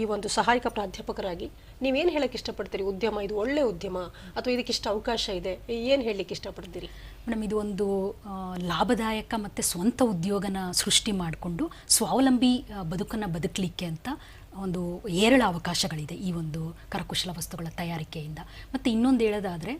A: ಈ ಒಂದು ಸಹಾಯಕ ಪ್ರಾಧ್ಯಾಪಕರಾಗಿ ನೀವೇನು ಹೇಳಕ್ ಇಷ್ಟಪಡ್ತೀರಿ? ಉದ್ಯಮ ಇದು ಒಳ್ಳೆ ಉದ್ಯಮ ಅಥವಾ ಇದಕ್ಕೆ ಇದಕ್ಕಿಷ್ಟು ಅವಕಾಶ ಇದೆ? ಏನು ಹೇಳಲಿಕ್ಕೆ ಇಷ್ಟಪಡ್ತೀರಿ?
B: ಮೇಡಮ್ ಇದು ಒಂದು ಲಾಭದಾಯಕ ಮತ್ತು ಸ್ವಂತ ಉದ್ಯೋಗನ ಸೃಷ್ಟಿ ಮಾಡಿಕೊಂಡು ಸ್ವಾವಲಂಬಿ ಬದುಕನ್ನು ಬದುಕಲಿಕ್ಕೆ ಅಂತ ಒಂದು ಏರಳ ಅವಕಾಶಗಳಿದೆ ಈ ಒಂದು ಕರಕುಶಲ ವಸ್ತುಗಳ ತಯಾರಿಕೆಯಿಂದ. ಮತ್ತು ಇನ್ನೊಂದು ಹೇಳೋದಾದರೆ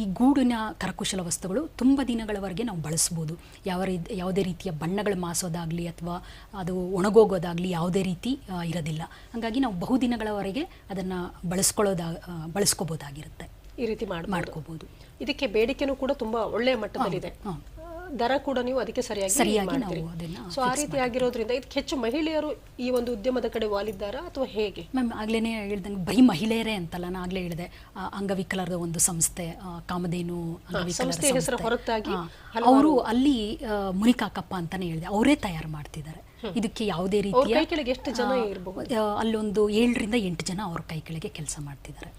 B: ಈ ಗೂಡಿನ ಕರಕುಶಲ ವಸ್ತುಗಳು ತುಂಬ ದಿನಗಳವರೆಗೆ ನಾವು ಬಳಸ್ಬೋದು. ಯಾವ ರೀ ಯಾವುದೇ ರೀತಿಯ ಬಣ್ಣಗಳು ಮಾಸೋದಾಗಲಿ ಅಥವಾ ಅದು ಒಣಗೋಗೋದಾಗಲಿ ಯಾವುದೇ ರೀತಿ ಇರೋದಿಲ್ಲ. ಹಾಗಾಗಿ ನಾವು ಬಹುದಿನಗಳವರೆಗೆ ಅದನ್ನು ಬಳಸ್ಕೊಳ್ಳೋದಾ ಬಳಸ್ಕೋಬೋದಾಗಿರುತ್ತೆ.
A: ಈ ರೀತಿ ಮಾಡಿ
B: ಮಾಡ್ಕೋಬೋದು.
A: ಇದಕ್ಕೆ ಬೇಡಿಕೆನೂ ಕೂಡ ತುಂಬಾ ಒಳ್ಳೆಯ ಮಟ್ಟದಲ್ಲಿದೆ. ದರ ಕೂಡ ನೀವು ಅದಕ್ಕೆ ಸರಿಯಾಗಿ
B: ಸರಿಯಾಗಿ
A: ಮಾಡ್ತೀರಿ.
B: ನಾವು ಅದನ್ನ
A: ಸೊ ಆ ರೀತಿ ಆಗಿರೋದ್ರಿಂದ ಇದಕ್ಕೆ ಹೆಚ್ಚು ಮಹಿಳೆಯರು ಈ ಒಂದು ಉದ್ಯಮದ ಕಡೆ ವಾಲಿದ್ದಾರಾ ಅಥವಾ ಹೇಗೆ?
B: ಮ್ಯಾಮ್ ಆಗ್ಲೇ ಹೇಳ್ದಂಗೆ ಬರೀ ಮಹಿಳೆಯರೇ ಅಂತಲ್ಲ ನಾನು ಆಗ್ಲೇ ಹೇಳಿದೆ. ಅಂಗವಿಕಲರದ ಒಂದು ಸಂಸ್ಥೆ ಆ, ಕಾಮಧೇನು
A: ಸಂಸ್ಥೆ ಹೆಸರು ಹೊರತಾಗಿ
B: ಅವರು ಅಲ್ಲಿ ಆ, ಮುನಿಕಾಕಪ್ಪ ಅಂತಾನೆ ಹೇಳಿದೆ. ಅವರೇ ತಯಾರು ಮಾಡ್ತಿದ್ದಾರೆ. ಇದಕ್ಕೆ ಯಾವುದೇ
A: ಅವ್ರ
B: ರೀತಿಯ
A: ಕೈ ಕೆಳಗೆ ಎಷ್ಟು ಜನ ಇರಬಹುದು
B: ಆ, ಅಲ್ಲೊಂದು ಏಳರಿಂದ ಎಂಟು ಜನ ಅವ್ರ ಕೈ ಕೆಳಗೆ ಕೆಲಸ ಮಾಡ್ತಿದ್ದಾರೆ.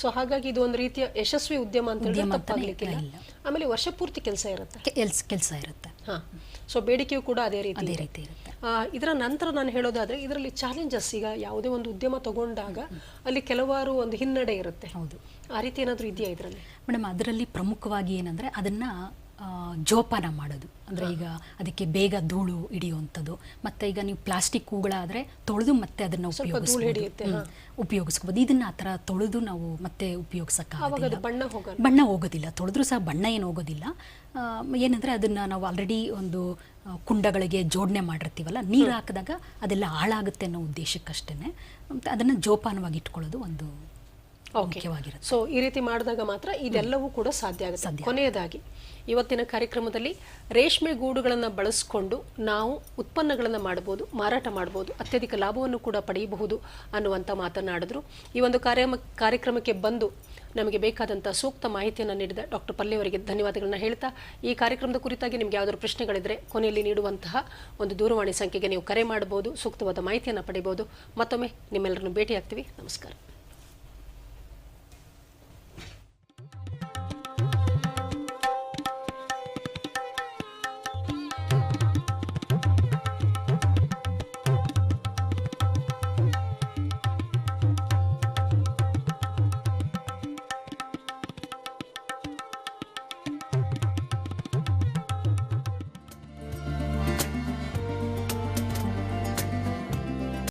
A: ಸೊ ಹಾಗಾಗಿ ಇದು ಒಂದು ರೀತಿಯ ಯಶಸ್ವಿ ಉದ್ಯಮ ಅಂತ ಹೇಳಿದ್ರೆ
B: ಉದ್ಯಮ
A: ತಪ್ಪಾಗ್ಲಿಕ್ಕಿಲ್ಲ.
B: ಇಲ್ಲ.
A: ಆಮೇಲೆ ವರ್ಷ ಪೂರ್ತಿ ಕೆಲಸ ಇರುತ್ತೆ.
B: ಕೆಲ್ಸ ಕೆಲಸ ಇರುತ್ತೆ.
A: ಹಾ. ಸೊ ಬೇಡಿಕೆಯು ಕೂಡ ಅದೇ ರೀತಿ
B: ಅದೇ. ರೀತಿ ಇರುತ್ತೆ.
A: ಇದರ ನಂತರ ನಾನು ಹೇಳೋದಾದ್ರೆ ಇದರಲ್ಲಿ ಚಾಲೆಂಜಸ್ ಈಗ ಯಾವುದೇ ಒಂದು ಉದ್ಯಮ ತಗೊಂಡಾಗ ಅಲ್ಲಿ ಕೆಲವಾರು ಒಂದು ಹಿನ್ನಡೆ ಇರುತ್ತೆ.
B: ಹೌದು.
A: ಆ ರೀತಿ ಏನಾದರೂ ಇದೆಯಾ ಇದರಲ್ಲಿ?
B: ಮೇಡಮ್ ಅದರಲ್ಲಿ ಪ್ರಮುಖವಾಗಿ ಏನಂದರೆ ಅದನ್ನು ಜೋಪಾನ ಮಾಡೋದು. ಅಂದರೆ ಈಗ ಅದಕ್ಕೆ ಬೇಗ ಧೂಳು ಹಿಡಿಯುವಂಥದ್ದು. ಮತ್ತು ಈಗ ನೀವು ಪ್ಲಾಸ್ಟಿಕ್ ಹೂಗಳಾದರೆ ತೊಳೆದು ಮತ್ತೆ ಅದನ್ನು ಉಪಯೋಗಿಸ್ಬೋದು. ಉಪಯೋಗಿಸ್ಬೋದು. ಇದನ್ನು ಆ ಥರ ತೊಳೆದು ನಾವು ಮತ್ತೆ
A: ಉಪಯೋಗಿಸೋಕ್ಕಾಗಲ್ಲ ಬಣ್ಣ
B: ಹೋಗೋದಿಲ್ಲ. ತೊಳೆದ್ರು ಸಹ ಬಣ್ಣ ಏನು ಹೋಗೋದಿಲ್ಲ. ಏನಂದರೆ ಅದನ್ನು ನಾವು ಆಲ್ರೆಡಿ ಒಂದು ಕುಂಡಗಳಿಗೆ ಜೋಡಣೆ ಮಾಡಿರ್ತೀವಲ್ಲ ನೀರು ಹಾಕಿದಾಗ ಅದೆಲ್ಲ ಹಾಳಾಗುತ್ತೆ ಅನ್ನೋ ಉದ್ದೇಶಕ್ಕಷ್ಟೇ ಮತ್ತು ಅದನ್ನು ಜೋಪಾನವಾಗಿ ಇಟ್ಕೊಳ್ಳೋದು ಒಂದು ಮುಖ್ಯವಾಗಿರುತ್ತೆ.
A: ಸೊ ಈ ರೀತಿ ಮಾಡಿದಾಗ ಮಾತ್ರ ಇದೆಲ್ಲವೂ ಕೂಡ ಸಾಧ್ಯ ಆಗುತ್ತೆ. ಕೊನೆಯದಾಗಿ ಇವತ್ತಿನ ಕಾರ್ಯಕ್ರಮದಲ್ಲಿ ರೇಷ್ಮೆ ಗೂಡುಗಳನ್ನು ಬಳಸಿಕೊಂಡು ನಾವು ಉತ್ಪನ್ನಗಳನ್ನು ಮಾಡಬಹುದು ಮಾರಾಟ ಮಾಡಬಹುದು ಅತ್ಯಧಿಕ ಲಾಭವನ್ನು ಕೂಡ ಪಡೆಯಬಹುದು ಅನ್ನುವಂಥ ಮಾತನಾಡಿದ್ರು. ಈ ಒಂದು ಕಾರ್ಯ ಕಾರ್ಯಕ್ರಮಕ್ಕೆ ಬಂದು ನಮಗೆ ಬೇಕಾದಂಥ ಸೂಕ್ತ ಮಾಹಿತಿಯನ್ನು ನೀಡಿದ ಡಾಕ್ಟರ್ ಪಲ್ಲೆಯವರಿಗೆ ಧನ್ಯವಾದಗಳನ್ನು ಹೇಳ್ತಾ, ಈ ಕಾರ್ಯಕ್ರಮದ ಕುರಿತಾಗಿ ನಿಮಗೆ ಯಾವುದಾದ್ರು ಪ್ರಶ್ನೆಗಳಿದ್ರೆ ಕೊನೆಯಲ್ಲಿ ನೀಡುವಂತಹ ಒಂದು ದೂರವಾಣಿ ಸಂಖ್ಯೆಗೆ ನೀವು ಕರೆ ಮಾಡಬಹುದು, ಸೂಕ್ತವಾದ ಮಾಹಿತಿಯನ್ನು ಪಡೆಯಬಹುದು ಮತ್ತೊಮ್ಮೆ ನಿಮ್ಮೆಲ್ಲರನ್ನು ಭೇಟಿಯಾಗ್ತೀವಿ. ನಮಸ್ಕಾರ.